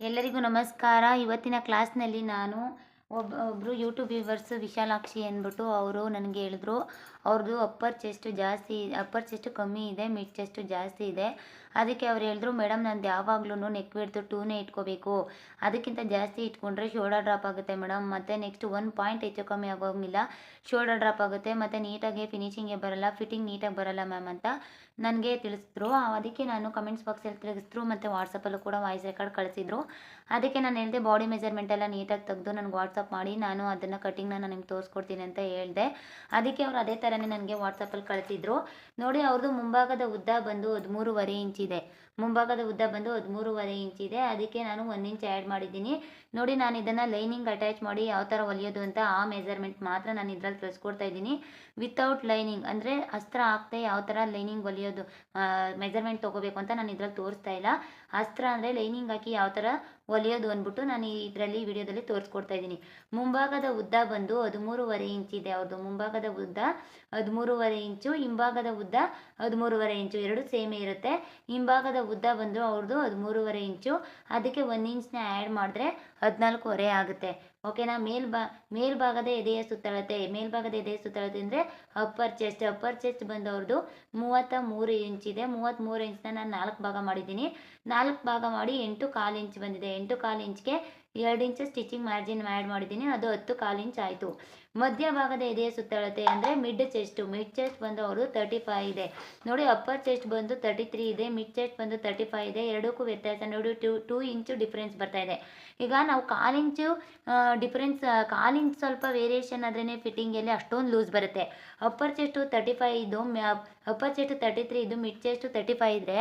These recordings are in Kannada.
ಎಲ್ಲರಿಗೂ ನಮಸ್ಕಾರ. ಇವತ್ತಿನ ಕ್ಲಾಸ್ನಲ್ಲಿ ನಾನು ಒಬ್ಬ ಒಬ್ಬರು ಯೂಟ್ಯೂಬ್ ವ್ಯೂವರ್ಸ್ ವಿಶಾಲಾಕ್ಷಿ ಅಂದ್ಬಿಟ್ಟು ಅವರು ನನಗೆ ಹೇಳಿದ್ರು, ಅವ್ರದ್ದು ಅಪ್ಪರ್ ಚೆಸ್ಟು ಜಾಸ್ತಿ ಅಪ್ಪರ್ ಚೆಸ್ಟು ಕಮ್ಮಿ ಇದೆ ಮಿಡ್ ಚೆಸ್ಟು ಜಾಸ್ತಿ ಇದೆ. ಅದಕ್ಕೆ ಅವ್ರು ಹೇಳಿದ್ರು, ಮೇಡಮ್ ನಂದು ಯಾವಾಗ್ಲೂ ನೆಕ್ ಬಿಡ್ತು ಟೂನೇ ಇಟ್ಕೋಬೇಕು. ಅದಕ್ಕಿಂತ ಜಾಸ್ತಿ ಇಟ್ಕೊಂಡ್ರೆ ಶೋಲ್ಡರ್ ಡ್ರಾಪ್ ಆಗುತ್ತೆ ಮೇಡಮ್. ಮತ್ತು ನೆಕ್ಸ್ಟ್ ಒನ್ ಪಾಯಿಂಟ್ ಹೆಚ್ಚು ಕಮ್ಮಿ ಆಗೋಂಗಿಲ್ಲ. ಶೋಲ್ಡರ್ ಡ್ರಾಪ್ ಆಗುತ್ತೆ, ಮತ್ತು ನೀಟಾಗಿ ಫಿನಿಷಿಂಗೇ ಬರಲ್ಲ ಫಿಟ್ಟಿಂಗ್ ನೀಟಾಗಿ ಬರಲ್ಲ ಮ್ಯಾಮ್ ಅಂತ ನನಗೆ ತಿಳಿಸಿದ್ರು. ಅದಕ್ಕೆ ನಾನು ಕಮೆಂಟ್ಸ್ ಬಾಕ್ಸಲ್ಲಿ ತಿಳಿಸಿದ್ರು ಮತ್ತು ವಾಟ್ಸಪ್ಪಲ್ಲೂ ಕೂಡ ವಾಯ್ಸ್ ರೆಕಾರ್ಡ್ ಕಳಿಸಿದ್ರು. ಅದಕ್ಕೆ ನಾನು ಹೇಳಿದೆ ಬಾಡಿ ಮೆಜರ್ಮೆಂಟ್ ಎಲ್ಲ ನೀಟಾಗಿ ತೆಗೆದು ನನಗೆ ವಾಟ್ಸಪ್ ಮಾಡಿ, ನಾನು ಅದನ್ನು ಕಟಿಂಗ್ನ ನಾನು ನಿಮ್ಗೆ ತೋರಿಸ್ಕೊಡ್ತೀನಿ ಅಂತ ಹೇಳಿದೆ. ಅದಕ್ಕೆ ಅವರು ಅದೇ ಥರನೇ ನನಗೆ ವಾಟ್ಸಪ್ಪಲ್ಲಿ ಕಳಿಸಿದ್ರು. ನೋಡಿ ಅವ್ರದ್ದು ಮುಂಭಾಗದ ಉದ್ದ ಬಂದು ಹದಿಮೂರುವರೆ ಇಂಚಿದೆ ಮುಂಭಾಗದ ಉದ್ದ ಬಂದು ಹದಿಮೂರುವರೆ ಇಂಚಿದೆ ಅದಕ್ಕೆ ನಾನು ಒಂದು ಇಂಚ್ ಆ್ಯಡ್ ಮಾಡಿದ್ದೀನಿ. ನೋಡಿ ನಾನು ಇದನ್ನು ಲೈನಿಂಗ್ ಅಟ್ಯಾಚ್ ಮಾಡಿ ಯಾವ ಥರ ಹೊಲಿಯೋದು ಅಂತ ಆ ಮೆಜರ್ಮೆಂಟ್ ಮಾತ್ರ ನಾನು ಇದ್ರಲ್ಲಿ ತಿಳಿಸ್ಕೊಡ್ತಾ ಇದ್ದೀನಿ. ವಿತೌಟ್ ಲೈನಿಂಗ್ ಅಂದರೆ ಅಸ್ತ್ರ ಹಾಕ್ದೆ ಯಾವ ಥರ ಲೈನಿಂಗ್ ಹೊಲಿಯೋದು ಮೆಜರ್ಮೆಂಟ್ ತೊಗೋಬೇಕು ಅಂತ ನಾನು ಇದ್ರಲ್ಲಿ ತೋರಿಸ್ತಾ ಇಲ್ಲ. ಅಸ್ತ್ರ ಅಂದರೆ ಲೈನಿಂಗ್ ಹಾಕಿ ಯಾವ ಥರ ಹೊಲಿಯೋದು ಅಂದ್ಬಿಟ್ಟು ನಾನು ಇದರಲ್ಲಿ ವಿಡಿಯೋದಲ್ಲಿ ತೋರಿಸ್ಕೊಡ್ತಾ ಇದ್ದೀನಿ. ಮುಂಭಾಗದ ಉದ್ದ ಬಂದು ಹದಿಮೂರುವರೆ ಇಂಚಿದೆ ಅವ್ರದ್ದು ಮುಂಭಾಗದ ಉದ್ದ ಹದಿಮೂರುವರೆ ಇಂಚು, ಹಿಂಭಾಗದ ಉದ್ದ ಹದಿಮೂರುವರೆ ಇಂಚು. ಎರಡು ಸೇಮೇ ಇರುತ್ತೆ. ಹಿಂಭಾಗದ ಉದ್ದ ಬಂದು ಅವ್ರದ್ದು ಹದಿಮೂರುವರೆ ಇಂಚು. ಅದಕ್ಕೆ ಒಂದು ಇಂಚನ್ನ ಆ್ಯಡ್ ಮಾಡಿದ್ರೆ ಹದಿನಾಲ್ಕುವರೆ ಆಗುತ್ತೆ. ಓಕೆನಾ ಮೇಲ್ಬಾ ಮೇಲ್ಭಾಗದ ಎದೆಯ ಸುತ್ತಳತೆ ಮೇಲ್ಭಾಗದ ಎದೆಯ ಸುತ್ತಳತೆ ಅಂದರೆ ಅಪ್ಪರ್ ಚೆಸ್ಟ್ ಅಪ್ಪರ್ ಚೆಸ್ಟ್ ಬಂದವ್ರದ್ದು ಮೂವತ್ತ ಮೂರು ಇಂಚಿದೆ ಮೂವತ್ತ್ಮೂರು ಇಂಚ್ನ ನಾನು ನಾಲ್ಕು ಭಾಗ ಮಾಡಿದ್ದೀನಿ. ನಾಲ್ಕು ಭಾಗ ಮಾಡಿ ಎಂಟು ಕಾಲು ಇಂಚ್ ಬಂದಿದೆ. ಎಂಟು ಕಾಲು ಇಂಚ್ಗೆ ಎರಡು ಇಂಚು ಸ್ಟಿಚಿಂಗ್ ಮಾರ್ಜಿನ್ ಆ್ಯಡ್ ಮಾಡಿದ್ದೀನಿ. ಅದು ಹತ್ತು ಕಾಲು ಇಂಚ್ ಆಯಿತು. ಮಧ್ಯಭಾಗದ ಎದೆಯ ಸುತ್ತಳತೆ ಅಂದರೆ ಮಿಡ್ ಚೆಸ್ಟು ಮಿಡ್ ಚೆಸ್ಟ್ ಬಂದು ಅವರು ತರ್ಟಿ ಫೈವ್ ಇದೆ. ನೋಡಿ ಅಪ್ಪರ್ ಚೆಸ್ಟ್ ಬಂದು ತರ್ಟಿ ತ್ರೀ ಇದೆ ಮಿಡ್ ಚೆಸ್ಟ್ ಬಂದು ತರ್ಟಿ ಫೈ ಇದೆ. ಎರಡಕ್ಕೂ ವ್ಯತ್ಯಾಸ ನೋಡಿ ಟೂ ಟೂ ಇಂಚು ಡಿಫ್ರೆನ್ಸ್ ಬರ್ತಾ ಇದೆ. ಈಗ ನಾವು ಕಾಲಿಂಚು ಡಿಫ್ರೆನ್ಸ್ ಕಾಲಿಂಚ್ ಸ್ವಲ್ಪ ವೇರಿಯೇಷನ್ ಆದ್ರೇ ಫಿಟ್ಟಿಂಗಲ್ಲಿ ಅಷ್ಟೊಂದು ಲೂಸ್ ಬರುತ್ತೆ. ಅಪ್ಪರ್ ಚೆಸ್ಟು ತರ್ಟಿ ಫೈ ಇದು ಅಪ್ಪರ್ ಚೆಸ್ಟ್ ತರ್ಟಿ ತ್ರೀ ಇದು ಮಿಡ್ ಚೆಸ್ಟ್ ತರ್ಟಿ ಫೈ ಇದ್ದರೆ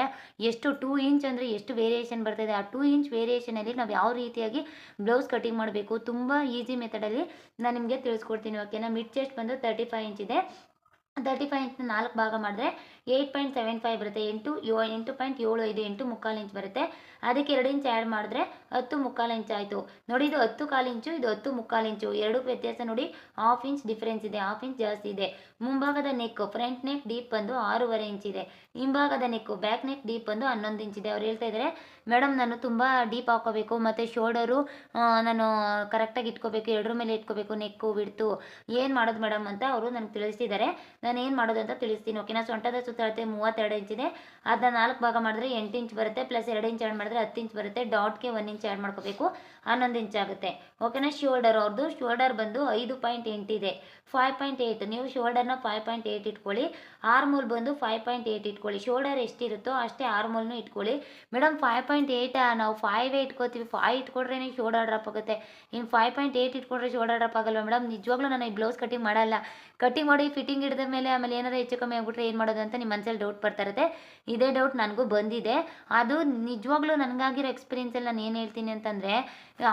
ಎಷ್ಟು ಟೂ ಇಂಚ್ ಅಂದರೆ ಎಷ್ಟು ವೇರಿಯೇಷನ್ ಬರ್ತದೆ ಆ ಟೂ ಇಂಚ್ ವೇರಿಯೇಷನಲ್ಲಿ ನಾವು ಯಾವ ರೀತಿಯಾಗಿ ಬ್ಲೌಸ್ ಕಟಿಂಗ್ ಮಾಡಬೇಕು? ತುಂಬ ಈಸಿ ಮೆಥಡಲ್ಲಿ ನಾನು ನಿಮಗೆ ತಿಳಿಸ್ಕೊಡ್ತೀನಿ. ಓಕೆನಾ ಮಿಡ್ ಚೆಸ್ಟ್ ಬಂದು ತರ್ಟಿ ಫೈವ್ ಇಂಚ್ ಇದೆ. ತರ್ಟಿ ಫೈವ್ ಇಂಚ್ನ ನಾಲ್ಕು ಭಾಗ ಮಾಡಿದ್ರೆ ಏಯ್ಟ್ ಪಾಯಿಂಟ್ ಸೆವೆನ್ ಫೈವ್ ಬರುತ್ತೆ, ಎಂಟು ಎಂಟು ಪಾಯಿಂಟ್ ಏಳು ಐದು, ಎಂಟು ಮುಕ್ಕಾಲು ಇಂಚ್ ಬರುತ್ತೆ. ಅದಕ್ಕೆ ಎರಡು ಇಂಚ್ ಆ್ಯಡ್ ಮಾಡಿದ್ರೆ ಹತ್ತು ಮುಕ್ಕಾಲು ಇಂಚ್ ಆಯಿತು. ನೋಡಿ, ಇದು ಹತ್ತು ಕಾಲು ಇಂಚು, ಇದು ಹತ್ತು ಮುಕ್ಕಾಲು ಇಂಚು. ಎರಡು ವ್ಯತ್ಯಾಸ ನೋಡಿ ಹಾಫ್ ಇಂಚ್ ಡಿಫ್ರೆನ್ಸ್ ಇದೆ ಹಾಫ್ ಇಂಚ್ ಜಾಸ್ತಿ ಇದೆ. ಮುಂಭಾಗದ ನೆಕ್ ಫ್ರಂಟ್ ನೆಕ್ ಡೀಪ್ ಬಂದು ಆರೂವರೆ ಇಂಚ್ ಇದೆ. ಹಿಂಭಾಗದ ನೆಕ್ ಬ್ಯಾಕ್ ನೆಕ್ ಡೀಪ್ ಬಂದು ಹನ್ನೊಂದು ಇಂಚ್ ಇದೆ. ಅವ್ರು ಹೇಳ್ತಾ ಇದ್ದಾರೆ ಮೇಡಮ್, ನಾನು ತುಂಬ ಡೀಪ್ ಹಾಕೋಬೇಕು ಮತ್ತು ಶೋಲ್ಡರು ನಾನು ಕರೆಕ್ಟಾಗಿ ಇಟ್ಕೋಬೇಕು, ಎರಡರ ಮೇಲೆ ಇಟ್ಕೋಬೇಕು ನೆಕ್ಕು ಬಿಡ್ತು ಏನು ಮಾಡೋದು ಮೇಡಮ್? ಅಂತ ಅವರು ನನಗೆ ತಿಳಿಸ್ತಿದ್ದಾರೆ ನಾನು ಏನು ಮಾಡೋದು ಅಂತ ತಿಳಿಸ್ತೀನಿ. ಓಕೆನಾ ಸೊಂಟದ ಸುತ್ತಳತೆ ಮೂವತ್ತೆರಡು ಇಂಚ್ ಇದೆ. ಅದನ್ನ ನಾಲ್ಕು ಭಾಗ ಮಾಡಿದ್ರೆ ಎಂಟು ಇಂಚ್ ಬರುತ್ತೆ ಪ್ಲಸ್ ಎರಡು ಇಂಚ್ ಆ್ಯಡ್ ಮಾಡಿದ್ರೆ ಹತ್ತು ಇಂಚ್ ಬರುತ್ತೆ. ಡಾಟ್ಗೆ ಒಂದು ಇಂಚ್ ಆ್ಯಡ್ ಮಾಡ್ಕೋಬೇಕು. ಹನ್ನೊಂದು ಇಂಚ್ ಆಗುತ್ತೆ. ಓಕೆನಾ ಶೋಲ್ಡರ್ ಅವ್ರದ್ದು ಶೋಲ್ಡರ್ ಬಂದು ಐದು ಪಾಯಿಂಟ್ ಎಂಟಿದೆ ಫೈವ್ ಪಾಯಿಂಟ್ ಏಯ್ಟ್ ನೀವು ಶೋಲ್ಡರ್ನ ಫೈವ್ ಪಾಯಿಂಟ್ ಏಯ್ಟ್ ಇಟ್ಕೊಳ್ಳಿ. ಆರ್ಮೂಲ್ ಬಂದು ಫೈವ್ ಪಾಯಿಂಟ್ ಏಯ್ಟ್ ಇಟ್ಕೊಳ್ಳಿ. ಶೋಲ್ಡರ್ ಎಷ್ಟಿರುತ್ತೋ ಅಷ್ಟೇ ಆರ್ಮೂಲ್ನು ಇಟ್ಕೊಳ್ಳಿ. ಮೇಡಮ್ ಫೈವ್ ಪಾಯಿಂಟ್ ಏಯ್ಟಾ ನಾವು ಫೈವೇ ಇಟ್ಕೋತೀವಿ. ಫೈವ್ ಇಟ್ಕೊಂಡ್ರೆ ಶೋಲ್ಡರ್ ಡ್ರಾಪ್ ಆಗುತ್ತೆ. ಇನ್ನು ಫೈವ್ ಪಾಯಿಂಟ್ ಏಯ್ಟ್ ಇಟ್ಕೊಂಡ್ರೆ ಶೋಲ್ಡರ್ ಡ್ರಾಪ್ ಆಗಲ್ವ ಮೇಡಮ್ ನಿಜವಾಗ್ಲೂ ನಾನು ಈ ಬ್ಲೌಸ್ ಕಟಿಂಗ್ ಮಾಡಲ್ಲ. ಕಟಿಂಗ್ ಮಾಡಿ ಫಿಟ್ಟಿಂಗ್ ಹಿಡಿದ ಮೇಲೆ ಆಮೇಲೆ ಏನಾರು ಹೆಚ್ಚು ಕಮ್ಮಿ ಆಗಿಬಿಟ್ರೆ ಏನು ಮಾಡೋದು ಅಂತ ನಿಮ್ಮ ಮನಸ್ಸಲ್ಲಿ ಡೌಟ್ ಬರ್ತಾ ಇರುತ್ತೆ. ಇದೇ ಡೌಟ್ ನನಗೂ ಬಂದಿದೆ. ಅದು ನಿಜವಾಗ್ಲೂ ನನಗಾಗಿರೋ ಎಕ್ಸ್ಪೀರಿಯನ್ಸಲ್ಲಿ ನಾನು ಏನು ಹೇಳ್ತೀನಿ ಅಂತಂದರೆ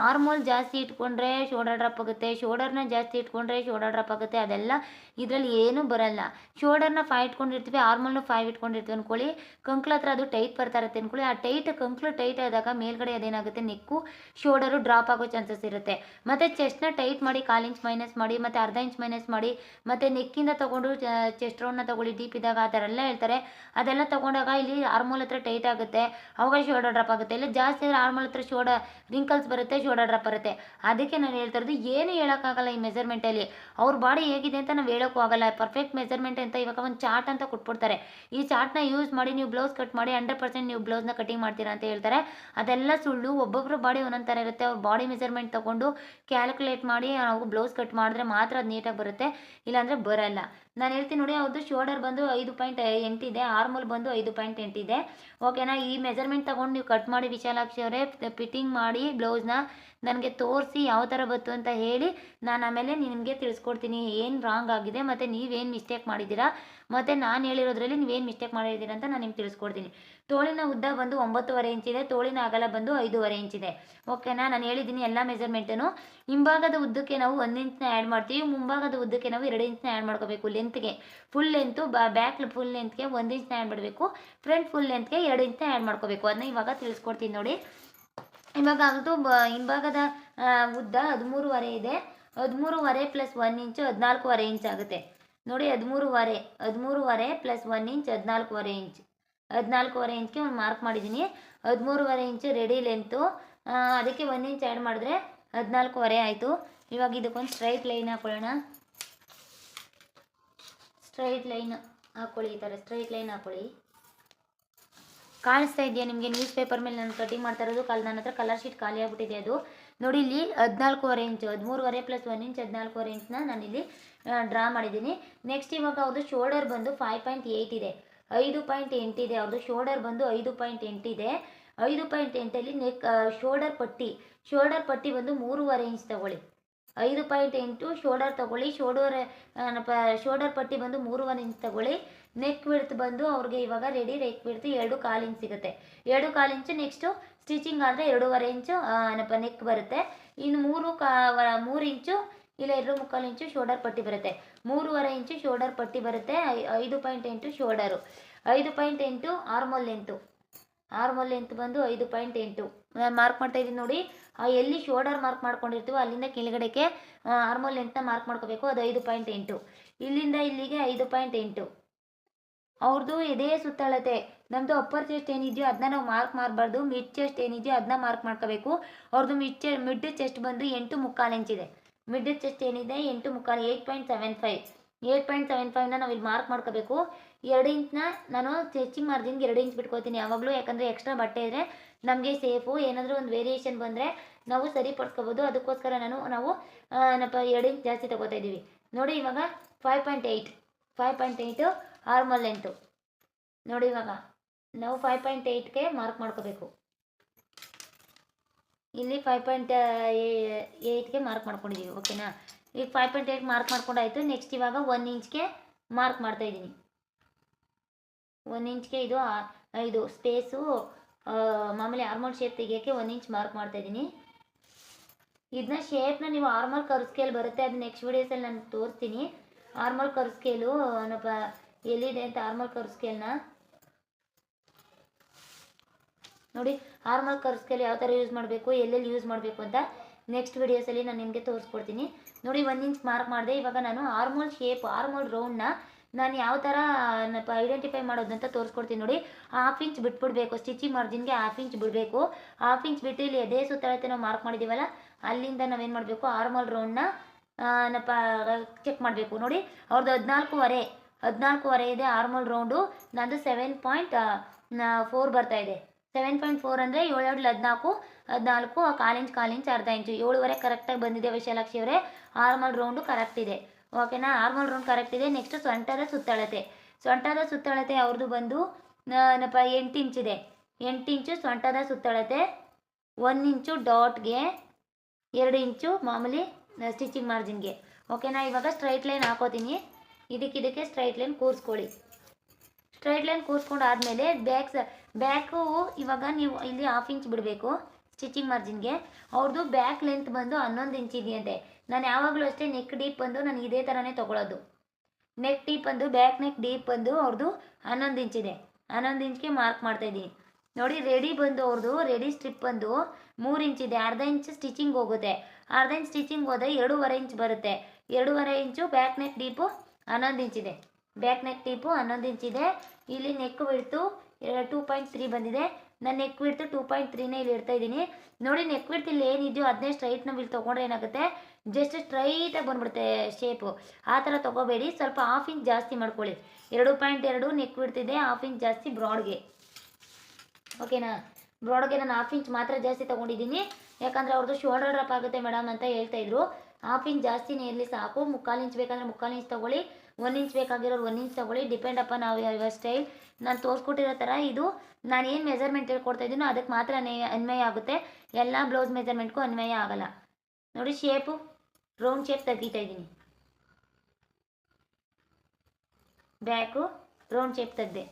ಆರ್ಮೋಲ್ ಜಾಸ್ತಿ ಇಟ್ಕೊಂಡ್ರೆ ಶೋಡರ್ ಡ್ರಾಪ್ ಆಗುತ್ತೆ, ಶೋಡರ್ನ ಜಾಸ್ತಿ ಇಟ್ಕೊಂಡ್ರೆ ಶೋಡರ್ ಡ್ರಾಪ್ ಆಗುತ್ತೆ, ಅದೆಲ್ಲ ಇದರಲ್ಲಿ ಏನೂ ಬರಲ್ಲ. ಶೋಡರ್ನ ಫೈವ್ ಇಟ್ಕೊಂಡಿರ್ತೀವಿ ಹಾರ್ಮೋಲ್ನ ಫೈವ್ ಇಟ್ಕೊಂಡಿರ್ತೀವಿ ಅಂದ್ಕೊಳ್ಳಿ ಕಂಕ್ಳ ಹತ್ರ ಅದು ಟೈಟ್ ಬರ್ತಾ ಇರುತ್ತೆ ಅಂದ್ಕೊಳ್ಳಿ ಆ ಟೈಟ್, ಕಂಕ್ಳು ಟೈಟ್ ಆದಾಗ ಮೇಲ್ಗಡೆ ಅದೇನಾಗುತ್ತೆ? ನೆಕ್ಕು ಶೋಲ್ಡರು ಡ್ರಾಪ್ ಆಗೋ ಚಾನ್ಸಸ್ ಇರುತ್ತೆ. ಮತ್ತು ಚೆಸ್ಟ್ನ ಟೈಟ್ ಮಾಡಿ, ಕಾಲು ಇಂಚ್ ಮೈನಸ್ ಮಾಡಿ, ಮತ್ತು ಅರ್ಧ ಇಂಚ್ ಮೈನಸ್ ಮಾಡಿ, ಮತ್ತು ನೆಕ್ಕಿಂದ ತೊಗೊಂಡು ಚೆಸ್ಟ್ ರೌಂಡ್ನ ತೊಗೊಳ್ಳಿ, ಡೀಪ್ ಇದ್ದಾಗ ಆ ಥರ ಎಲ್ಲ ಹೇಳ್ತಾರೆ. ಅದೆಲ್ಲ ತೊಗೊಂಡಾಗ ಇಲ್ಲಿ ಆರ್ಮೋಲ್ ಹತ್ರ ಟೈಟ್ ಆಗುತ್ತೆ, ಅವಾಗ ಶೋಲ್ಡರ್ ಡ್ರಾಪ್ ಆಗುತ್ತೆ. ಇಲ್ಲ ಜಾಸ್ತಿ ಅಂದರೆ ಆರ್ಮೋಲ್ ಹತ್ರ ಶೋಲ್ಡರ್ ರಿಂಕಲ್ಸ್ ಬರುತ್ತೆ ಶೋಲ್ಡರ್ ಓಡಾಡ್ರಪ್ಪ ಬರುತ್ತೆ ಅದಕ್ಕೆ ನಾನು ಹೇಳ್ತಾ ಇರೋದು, ಏನು ಹೇಳೋಕ್ಕಾಗಲ್ಲ ಈ ಮೆಜರ್ಮೆಂಟಲ್ಲಿ ಅವ್ರ ಬಾಡಿ ಹೇಗಿದೆ ಅಂತ ನಾವು ಹೇಳೋಕ್ಕೂ ಆಗಲ್ಲ. ಪರ್ಫೆಕ್ಟ್ ಮೆಜರ್ಮೆಂಟ್ ಅಂತ ಇವಾಗ ಒಂದು ಚಾರ್ಟ್ ಅಂತ ಕೊಟ್ಬಿಡ್ತಾರೆ. ಈ ಚಾರ್ಟ್ನ ಯೂಸ್ ಮಾಡಿ ನೀವು ಬ್ಲೌಸ್ ಕಟ್ ಮಾಡಿ ಹಂಡ್ರೆಡ್ ಪರ್ಸೆಂಟ್ ನೀವು ಬ್ಲೌಸ್ನ ಕಟಿಂಗ್ ಮಾಡ್ತೀರಾ ಅಂತ ಹೇಳ್ತಾರೆ. ಅದೆಲ್ಲ ಸುಳ್ಳು ಒಬ್ಬೊಬ್ಬರು ಬಾಡಿ ಒಂದೊಂದು ಥರ ಇರುತ್ತೆ. ಅವ್ರ ಬಾಡಿ ಮೆಜರ್ಮೆಂಟ್ ತೊಗೊಂಡು ಕ್ಯಾಲ್ಕುಲೇಟ್ ಮಾಡಿ ನಾವು ಬ್ಲೌಸ್ ಕಟ್ ಮಾಡಿದ್ರೆ ಮಾತ್ರ ಅದು ನೀಟಾಗಿ ಬರುತ್ತೆ. ಇಲ್ಲಾಂದರೆ ಬರಲ್ಲ. ನಾನು ಹೇಳ್ತೀನಿ ನೋಡಿ ಅವ್ರದ್ದು ಶೋಲ್ಡರ್ ಬಂದು ಐದು ಪಾಯಿಂಟ್ ಎಂಟಿದೆ ಆರ್ಮೋಲ್ ಬಂದು ಐದು ಪಾಯಿಂಟ್ ಎಂಟಿದೆ ಓಕೆನಾ ಈ ಮೆಜರ್ಮೆಂಟ್ ತೊಗೊಂಡು ನೀವು ಕಟ್ ಮಾಡಿ ವಿಶಾಲಾಕ್ಷಿ ಅವರೇ ಫಿಟ್ಟಿಂಗ್ ಮಾಡಿ ಬ್ಲೌಸ್ನ ನನಗೆ ತೋರಿಸಿ ಯಾವ ಥರ ಬಂತು ಅಂತ ಹೇಳಿ ನಾನು ಆಮೇಲೆ ನಿಮಗೆ ತಿಳಿಸ್ಕೊಡ್ತೀನಿ, ಏನು ರಾಂಗ್ ಆಗಿದೆ ಮತ್ತು ನೀವೇನು ಮಿಸ್ಟೇಕ್ ಮಾಡಿದ್ದೀರಾ? ಮತ್ತು ನಾನು ಹೇಳಿರೋದ್ರಲ್ಲಿ ನೀವೇನು ಮಿಸ್ಟೇಕ್ ಮಾಡಿದ್ದೀರಾ ಅಂತ ನಾನು ನಿಮ್ಗೆ ತಿಳಿಸ್ಕೊಡ್ತೀನಿ. ತೋಳಿನ ಉದ್ದ ಬಂದು ಒಂಬತ್ತುವರೆ ಇಂಚಿದೆ ತೋಳಿನ ಅಗಲ ಬಂದು ಐದೂವರೆ ಇಂಚಿದೆ ಓಕೆನಾ ನಾನು ಹೇಳಿದ್ದೀನಿ ಎಲ್ಲ ಮೆಜರ್ಮೆಂಟನ್ನು ಹಿಂಭಾಗದ ಉದ್ದಕ್ಕೆ ನಾವು ಒಂದು ಇಂಚನ್ನ ಆ್ಯಡ್ ಮಾಡ್ತೀವಿ, ಮುಂಭಾಗದ ಉದ್ದಕ್ಕೆ ನಾವು ಎರಡು ಇಂಚನ್ನ ಆ್ಯಡ್ ಮಾಡ್ಕೋಬೇಕು ಲೆಂತ್ಗೆ ಫುಲ್ ಲೆಂತು ಬ್ಯಾಕ್ ಫುಲ್ ಲೆಂತ್ಗೆ ಒಂದು ಇಂಚನ್ನ ಆ್ಯಡ್ ಮಾಡಬೇಕು ಫ್ರಂಟ್ ಫುಲ್ ಲೆಂತ್ಗೆ ಎರಡು ಇಂಚನ್ನ ಆ್ಯಡ್ ಮಾಡ್ಕೋಬೇಕು. ಅದನ್ನ ಇವಾಗ ತಿಳಿಸ್ಕೊಡ್ತೀನಿ ನೋಡಿ. ಇವಾಗ ಅದು ಬ ಹಿಂಭಾಗದ ಉದ್ದ ಹದಿಮೂರುವರೆ ಇದೆ. ಹದಿಮೂರುವರೆ ಪ್ಲಸ್ ಒನ್ ಇಂಚು ಹದಿನಾಲ್ಕುವರೆ ಇಂಚ್ ಆಗುತ್ತೆ. ನೋಡಿ ಹದಿಮೂರುವರೆ ಹದಿಮೂರುವರೆ ಪ್ಲಸ್ ಒನ್ ಇಂಚ್ ಹದಿನಾಲ್ಕೂವರೆ ಇಂಚ್ ಹದಿನಾಲ್ಕುವರೆ ಇಂಚ್ಗೆ ಒಂದು ಮಾರ್ಕ್ ಮಾಡಿದ್ದೀನಿ ಹದಿಮೂರುವರೆ ಇಂಚು ರೆಡಿ ಲೆಂತು ಅದಕ್ಕೆ ಒಂದು ಇಂಚ್ ಆ್ಯಡ್ ಮಾಡಿದ್ರೆ ಹದಿನಾಲ್ಕುವರೆ ಆಯಿತು. ಇವಾಗ ಇದಕ್ಕೊಂದು ಸ್ಟ್ರೈಟ್ ಲೈನ್ ಹಾಕೊಳ್ಳೋಣ. ಸ್ಟ್ರೈಟ್ ಲೈನ್ ಹಾಕೊಳ್ಳಿ ಈ ಥರ ಸ್ಟ್ರೈಟ್ ಲೈನ್ ಹಾಕೊಳ್ಳಿ. ಕಾಣಿಸ್ತಾ ಇದೆಯಾ ನಿಮಗೆ ನ್ಯೂಸ್ ಪೇಪರ್ ಮೇಲೆ ನಾನು ಕಟಿಂಗ್ ಮಾಡ್ತಾ ಇರೋದು? ಕಲ್ ನನ್ನ ಹತ್ರ ಕಲರ್ ಶೀಟ್ ಖಾಲಿ ಆಗ್ಬಿಟ್ಟಿದೆ ಅದು. ನೋಡಿ ಇಲ್ಲಿ ಹದಿನಾಲ್ಕೂವರೆ ಇಂಚು ಹದಿಮೂರುವರೆ ಪ್ಲಸ್ ಒನ್ ಇಂಚ್ ಹದಿನಾಲ್ಕೂವರೆ ಇಂಚ್ನ ನಾನಿಲ್ಲಿ ಡ್ರಾ ಮಾಡಿದ್ದೀನಿ. ನೆಕ್ಸ್ಟ್ ಇವಾಗ ಅವ್ರದ್ದು ಶೋಲ್ಡರ್ ಬಂದು ಫೈವ್ ಪಾಯಿಂಟ್ ಏಯ್ಟ್ ಇದೆ. ಐದು ಪಾಯಿಂಟ್ ಎಂಟಿದೆ ಅವ್ರದ್ದು ಶೋಲ್ಡರ್ ಬಂದು ಐದು ಪಾಯಿಂಟ್ ಎಂಟಿದೆ ಐದು ಪಾಯಿಂಟ್ ಎಂಟಲ್ಲಿ ನೆಕ್ ಶೋಲ್ಡರ್ ಪಟ್ಟಿ. ಶೋಲ್ಡರ್ ಪಟ್ಟಿ ಬಂದು ಮೂರುವರೆ ಇಂಚ್ ತಗೊಳ್ಳಿ. ಐದು ಪಾಯಿಂಟ್ ಎಂಟು ಶೋಲ್ಡರ್ ತಗೊಳ್ಳಿ. ಶೋಲ್ಡರ್ ಶೋಲ್ಡರ್ ಪಟ್ಟಿ ಬಂದು ಮೂರುವರೆ ಇಂಚ್ ತಗೊಳ್ಳಿ. ನೆಕ್ ವಿಡ್ತ್ ಬಂದು ಅವ್ರಿಗೆ ಇವಾಗ ರೆಡಿ ನೆಕ್ ವಿಡ್ತ್ ಎರಡು ಕಾಲು ಇಂಚ್ ಸಿಗುತ್ತೆ. ಎರಡು ಕಾಲು ಇಂಚು ನೆಕ್ಸ್ಟು ಸ್ಟಿಚಿಂಗ್ ಆದರೆ ಎರಡೂವರೆ ಇಂಚು ಏನಪ್ಪ ನೆಕ್ ಬರುತ್ತೆ. ಇನ್ನು ಮೂರು ಕಾ ಮೂರು ಇಂಚು ಇಲ್ಲ ಎರಡು ಮುಕ್ಕಾಲು ಇಂಚು ಶೋಲ್ಡರ್ ಪಟ್ಟಿ ಬರುತ್ತೆ. ಮೂರುವರೆ ಇಂಚು ಶೋಲ್ಡರ್ ಪಟ್ಟಿ ಬರುತ್ತೆ. ಐದು ಪಾಯಿಂಟ್ ಎಂಟು ಶೋಲ್ಡರು ಐದು ಪಾಯಿಂಟ್ ಎಂಟು ಆರ್ಮೋಲ್ ಲೆಂತು ಆರ್ಮೋಲ್ ಲೆಂತ್ ಬಂದು ಐದು ಪಾಯಿಂಟ್ ಎಂಟು. ಮಾರ್ಕ್ ಮಾಡ್ತಾ ಇದ್ದೀನಿ ನೋಡಿ. ಎಲ್ಲಿ ಶೋಲ್ಡರ್ ಮಾರ್ಕ್ ಮಾಡ್ಕೊಂಡಿರ್ತೀವೋ ಅಲ್ಲಿಂದ ಕೆಳಗಡೆಗೆ ಆರ್ಮೋಲ್ ಲೆಂತ್ನ ಮಾರ್ಕ್ ಮಾಡ್ಕೋಬೇಕು. ಅದು ಐದು ಪಾಯಿಂಟ್ ಎಂಟು. ಇಲ್ಲಿಂದ ಇಲ್ಲಿಗೆ ಐದು ಪಾಯಿಂಟ್ ಎಂಟು. ಅವ್ರದ್ದು ಎದೆ ಸುತ್ತಳತೆ. ನಮ್ಮದು ಅಪ್ಪರ್ ಚೆಸ್ಟ್ ಏನಿದೆಯೋ ಅದನ್ನ ನಾವು ಮಾರ್ಕ್ ಮಾಡಬಾರ್ದು ಮಿಡ್ ಚೆಸ್ಟ್ ಏನಿದೆಯೋ ಅದನ್ನ ಮಾರ್ಕ್ ಮಾಡ್ಕೋಬೇಕು. ಅವ್ರದ್ದು ಮಿಡ್ ಚೆ ಮಿಡ್ ಚೆಸ್ಟ್ ಬಂದು ಎಂಟು ಮುಕ್ಕಾಲು ಇಂಚಿದೆ ಮಿಡ್ ಚೆಸ್ಟ್ ಏನಿದೆ ಎಂಟು ಮುಕ್ಕಾಲು eight point seven five eight point seven ಫೈವ್ನ ನಾವು ಇಲ್ಲಿ ಮಾರ್ಕ್ ಮಾಡ್ಕೋಬೇಕು. ಎರಡು ಇಂಚ್ನ ನಾನು ಸ್ಟಿಚಿಂಗ್ ಮಾರ್ಜಿನ್ಗೆ ಎರಡು ಇಂಚ್ ಬಿಟ್ಕೋತೀನಿ ಯಾವಾಗಲೂ. ಯಾಕಂದರೆ ಎಕ್ಸ್ಟ್ರಾ ಬಟ್ಟೆ ಇದ್ದರೆ ನಮಗೆ ಸೇಫು ಏನಾದರೂ ಒಂದು ವೇರಿಯೇಷನ್ ಬಂದರೆ ನಾವು ಸರಿಪಡಿಸ್ಕೋಬೋದು ಅದಕ್ಕೋಸ್ಕರ ನಾನು, ನಾವು ಏನಪ್ಪ, ಎರಡು ಇಂಚ್ ಜಾಸ್ತಿ ತಗೋತಾ ಇದ್ದೀವಿ ನೋಡಿ ಇವಾಗ five point eight five point eight armhole length ನೋಡಿ ಇವಾಗ, ನಾವು ಫೈವ್ ಪಾಯಿಂಟ್ ಏಯ್ಟ್ಗೆ ಮಾರ್ಕ್ ಮಾಡ್ಕೋಬೇಕು. ಇಲ್ಲಿ ಫೈವ್ ಪಾಯಿಂಟ್ ಏಯ್ಟ್ಗೆ ಮಾರ್ಕ್ ಮಾಡ್ಕೊಂಡಿದ್ದೀವಿ ಓಕೆನಾ ಈಗ ಫೈವ್ ಪಾಯಿಂಟ್ ಏಯ್ಟ್ ಮಾರ್ಕ್ ಮಾಡ್ಕೊಂಡಾಯಿತು ನೆಕ್ಸ್ಟ್ ಇವಾಗ ಒನ್ ಇಂಚ್ಗೆ ಮಾರ್ಕ್ ಮಾಡ್ತಾ ಇದ್ದೀನಿ. ಒನ್ ಇಂಚ್ಗೆ ಇದು ಇದು ಸ್ಪೇಸು ಮಾಮೂಲಿ ಆರ್ಮಲ್ ಶೇಪ್ ತೆಗಿಯೋಕ್ಕೆ ಒನ್ ಇಂಚ್ ಮಾರ್ಕ್ ಮಾಡ್ತಾ ಇದ್ದೀನಿ. ಇದನ್ನ ಶೇಪ್ನ ನೀವು ಆರ್ಮಲ್ ಕರ್ಸ್ಕೇಲ್ ಬರುತ್ತೆ, ಅದು ನೆಕ್ಸ್ಟ್ ವೀಡಿಯೋಸಲ್ಲಿ ನಾನು ತೋರಿಸ್ತೀನಿ. ಆರ್ಮಲ್ ಕರ್ವ್ ಸ್ಕೇಲು ಎಲ್ಲಿದೆ ಅಂತ ಆರ್ಮಲ್ ಕರ್ವ್ ಸ್ಕೇಲ್ನ ನೋಡಿ ಆರ್ಮಲ್ ಕರ್ವ್ ಸ್ಕೇಲ್ ಯಾವ ಥರ ಯೂಸ್ ಮಾಡಬೇಕು, ಎಲ್ಲೆಲ್ಲಿ ಯೂಸ್ ಮಾಡಬೇಕು ಅಂತ ನೆಕ್ಸ್ಟ್ ವೀಡಿಯೋಸಲ್ಲಿ ನಾನು ನಿಮಗೆ ತೋರಿಸ್ಕೊಡ್ತೀನಿ. ನೋಡಿ ಒನ್ ಇಂಚ್ ಮಾರ್ಕ್ ಮಾಡಿದೆ, ಇವಾಗ ನಾನು ಆರ್ಮೋಲ್ ಶೇಪ್ ಆರ್ಮೋಲ್ ರೌಂಡ್ನ ನಾನು ಯಾವ ಥರ ಐಡೆಂಟಿಫೈ ಮಾಡೋದು ಅಂತ ತೋರಿಸ್ಕೊಡ್ತೀನಿ ನೋಡಿ. ಹಾಫ್ ಇಂಚ್ ಬಿಟ್ಬಿಡ್ಬೇಕು ಸ್ಟಿಚಿಂಗ್ ಮಾರ್ಜಿನ್ಗೆ ಹಾಫ್ ಇಂಚ್ ಬಿಡಬೇಕು. ಹಾಫ್ ಇಂಚ್ ಬಿಟ್ಟು ಇಲ್ಲಿ ಎದೆ ಸುತ್ತಳತೆ ನಾವು ಮಾರ್ಕ್ ಮಾಡಿದ್ದೀವಲ್ಲ ಅಲ್ಲಿಂದ ನಾವೇನು ಮಾಡಬೇಕು ಆರ್ಮೋಲ್ ರೌಂಡ್ನ ನ ಚೆಕ್ ಮಾಡಬೇಕು. ನೋಡಿ ಅವ್ರದ್ದು ಹದಿನಾಲ್ಕೂವರೆ. ಹದಿನಾಲ್ಕೂವರೆ ಇದೆ ಆರ್ಮಲ್ ರೌಂಡು ನಂದು ಸೆವೆನ್ ಪಾಯಿಂಟ್ ಫೋರ್ ಬರ್ತಾ ಇದೆ. ಸೆವೆನ್ ಪಾಯಿಂಟ್ ಫೋರ್ ಅಂದರೆ ಏಳೇಳು ಹದಿನಾಲ್ಕು. ಹದಿನಾಲ್ಕು ಕಾಲಿಂಚ್ ಕಾಲಿಂಚ್ ಅರ್ಧ ಇಂಚು. ಏಳುವರೆ ಕರೆಕ್ಟಾಗಿ ಬಂದಿದೆ ವಿಶಾಲಾಕ್ಷಿ ಅವರೇ. ಆರ್ಮಲ್ ರೌಂಡು ಕರೆಕ್ಟ್ ಇದೆ. ಓಕೆನಾ ಆರ್ಮಲ್ ರೌಂಡ್ ಕರೆಕ್ಟ್ ಇದೆ. ನೆಕ್ಸ್ಟ್ ಸೊಂಟದ ಸುತ್ತಳತೆ. ಸೊಂಟದ ಸುತ್ತಳತೆ ಅವ್ರದ್ದು ಬಂದು ಏನಪ್ಪ, ಎಂಟು ಇಂಚಿದೆ ಎಂಟು ಇಂಚು ಸೊಂಟದ ಸುತ್ತಳತೆ. ಒಂದು ಇಂಚು ಡಾಟ್ಗೆ ಎರಡು ಇಂಚು ಮಾಮೂಲಿ ಸ್ಟಿಚಿಂಗ್ ಮಾರ್ಜಿನ್ಗೆ ಓಕೆನಾ ಇವಾಗ ಸ್ಟ್ರೈಟ್ ಲೈನ್ ಹಾಕೋತೀನಿ. ಇದಕ್ಕೆ ಇದಕ್ಕೆ ಸ್ಟ್ರೈಟ್ ಲೈನ್ ಕೂರಿಸ್ಕೊಳ್ಳಿ ಸ್ಟ್ರೈಟ್ ಲೈನ್ ಕೂರಿಸ್ಕೊಂಡು ಆದಮೇಲೆ ಬ್ಯಾಕ್ ಬ್ಯಾಕು ಇವಾಗ ನೀವು ಇಲ್ಲಿ ಹಾಫ್ ಇಂಚ್ ಬಿಡಬೇಕು ಸ್ಟಿಚಿಂಗ್ ಮಾರ್ಜಿನ್ಗೆ ಅವ್ರದ್ದು ಬ್ಯಾಕ್ ಲೆಂತ್ ಬಂದು ಹನ್ನೊಂದು ಇಂಚ್ ಇದೆಯಂತೆ. ನಾನು ಯಾವಾಗಲೂ ಅಷ್ಟೇ ನೆಕ್ ಡೀಪ್ ಬಂದು ನಾನು ಇದೇ ಥರನೇ ತೊಗೊಳೋದು. ನೆಕ್ ಡೀಪ್ ಬಂದು ಬ್ಯಾಕ್ ನೆಕ್ ಡೀಪ್ ಬಂದು ಅವ್ರದ್ದು ಹನ್ನೊಂದು ಇಂಚಿದೆ ಹನ್ನೊಂದು ಇಂಚ್ಗೆ ಮಾರ್ಕ್ ಮಾಡ್ತಾ ಇದ್ದೀನಿ. ನೋಡಿ ರೆಡಿ ಬಂದು ಅವ್ರದ್ದು ರೆಡಿ ಸ್ಟ್ರಿಪ್ ಬಂದು ಮೂರು ಇಂಚಿದೆ ಅರ್ಧ ಇಂಚ್ ಸ್ಟಿಚಿಂಗ್ ಹೋಗುತ್ತೆ. ಅರ್ಧ ಇಂಚ್ ಸ್ಟಿಚಿಂಗ್ ಹೋದರೆ ಎರಡೂವರೆ ಇಂಚ್ ಬರುತ್ತೆ. ಎರಡೂವರೆ ಇಂಚು ಬ್ಯಾಕ್ ನೆಕ್ ಡೀಪು ಹನ್ನೊಂದು ಇಂಚಿದೆ. ಬ್ಯಾಕ್ ನೆಕ್ ಟೀಪು ಹನ್ನೊಂದು ಇಂಚಿದೆ. ಇಲ್ಲಿ neck width two point three ಬಂದಿದೆ. ನಾನು ನೆಕ್ ಬಿಡ್ತು ಟೂ ಪಾಯಿಂಟ್ ತ್ರೀನೇ ಇಲ್ಲಿ ಇಡ್ತಾ ಇದ್ದೀನಿ. ನೋಡಿ ನೆಕ್ ಬಿಡ್ತು ಇಲ್ಲಿ ಏನಿದೆಯೋ ಅದನ್ನೇ ಸ್ಟ್ರೈಟ್ನ ಇಲ್ಲಿ ತೊಗೊಂಡ್ರೆ ಏನಾಗುತ್ತೆ? ಜಸ್ಟ್ ಸ್ಟ್ರೈಟಾಗಿ ಬಂದ್ಬಿಡುತ್ತೆ ಶೇಪು ಆ ಥರ ತೊಗೋಬೇಡಿ. ಸ್ವಲ್ಪ ಹಾಫ್ ಇಂಚ್ ಜಾಸ್ತಿ ಮಾಡ್ಕೊಳ್ಳಿ. ಎರಡು ಪಾಯಿಂಟ್ ಎರಡು ನೆಕ್ ಬಿಡ್ತಿದೆ ಹಾಫ್ ಇಂಚ್ ಜಾಸ್ತಿ ಬ್ರಾಡ್ಗೆ ಓಕೆನಾ ಬ್ರಾಡ್ಗೆ ನಾನು ಹಾಫ್ ಇಂಚ್ ಮಾತ್ರ ಜಾಸ್ತಿ ತೊಗೊಂಡಿದ್ದೀನಿ. ಯಾಕಂದರೆ ಅವ್ರದ್ದು ಶೋಲ್ಡರ್ ಡ್ರಾಪ್ ಆಗುತ್ತೆ ಮೇಡಮ್ ಅಂತ ಹೇಳ್ತಾ ಇದ್ರು. ಹಾಫ್ ಇಂಚ್ ಜಾಸ್ತಿನೇ ಇರಲಿ ಸಾಕು. ಮುಕ್ಕಾಲು ಇಂಚ್ ಬೇಕಂದ್ರೆ ಮುಕ್ಕಾಲು ಇಂಚ್ ತೊಗೊಳ್ಳಿ. ಒನ್ ಇಂಚ್ ಬೇಕಾಗಿರೋರು ಒನ್ ಇಂಚ್ ತೊಗೊಳ್ಳಿ. ಡಿಪೆಂಡ್ ಅಪ್ಪ ನಾವು ಯಾವ ಸ್ಟೈಲ್ ನಾನು ತೋರಿಸ್ಕೊಟ್ಟಿರೋ ಥರ ಇದು. ನಾನು ಏನು ಮೆಜರ್ಮೆಂಟ್ ಹೇಳ್ಕೊಡ್ತಾ ಇದ್ದೀನೋ ಅದಕ್ಕೆ ಮಾತ್ರ ಅನ್ವಯ ಅನ್ವಯ ಆಗುತ್ತೆ. ಎಲ್ಲ ಬ್ಲೌಸ್ ಮೆಜರ್ಮೆಂಟ್ಗೂ ಅನ್ವಯ ಆಗಲ್ಲ. ನೋಡಿ ಶೇಪು ರೌಂಡ್ ಶೇಪ್ ತೆಗೀತಾ ಇದ್ದೀನಿ. ಬ್ಯಾಕು ರೌಂಡ್ ಶೇಪ್ ತೆಗ್ದೆ.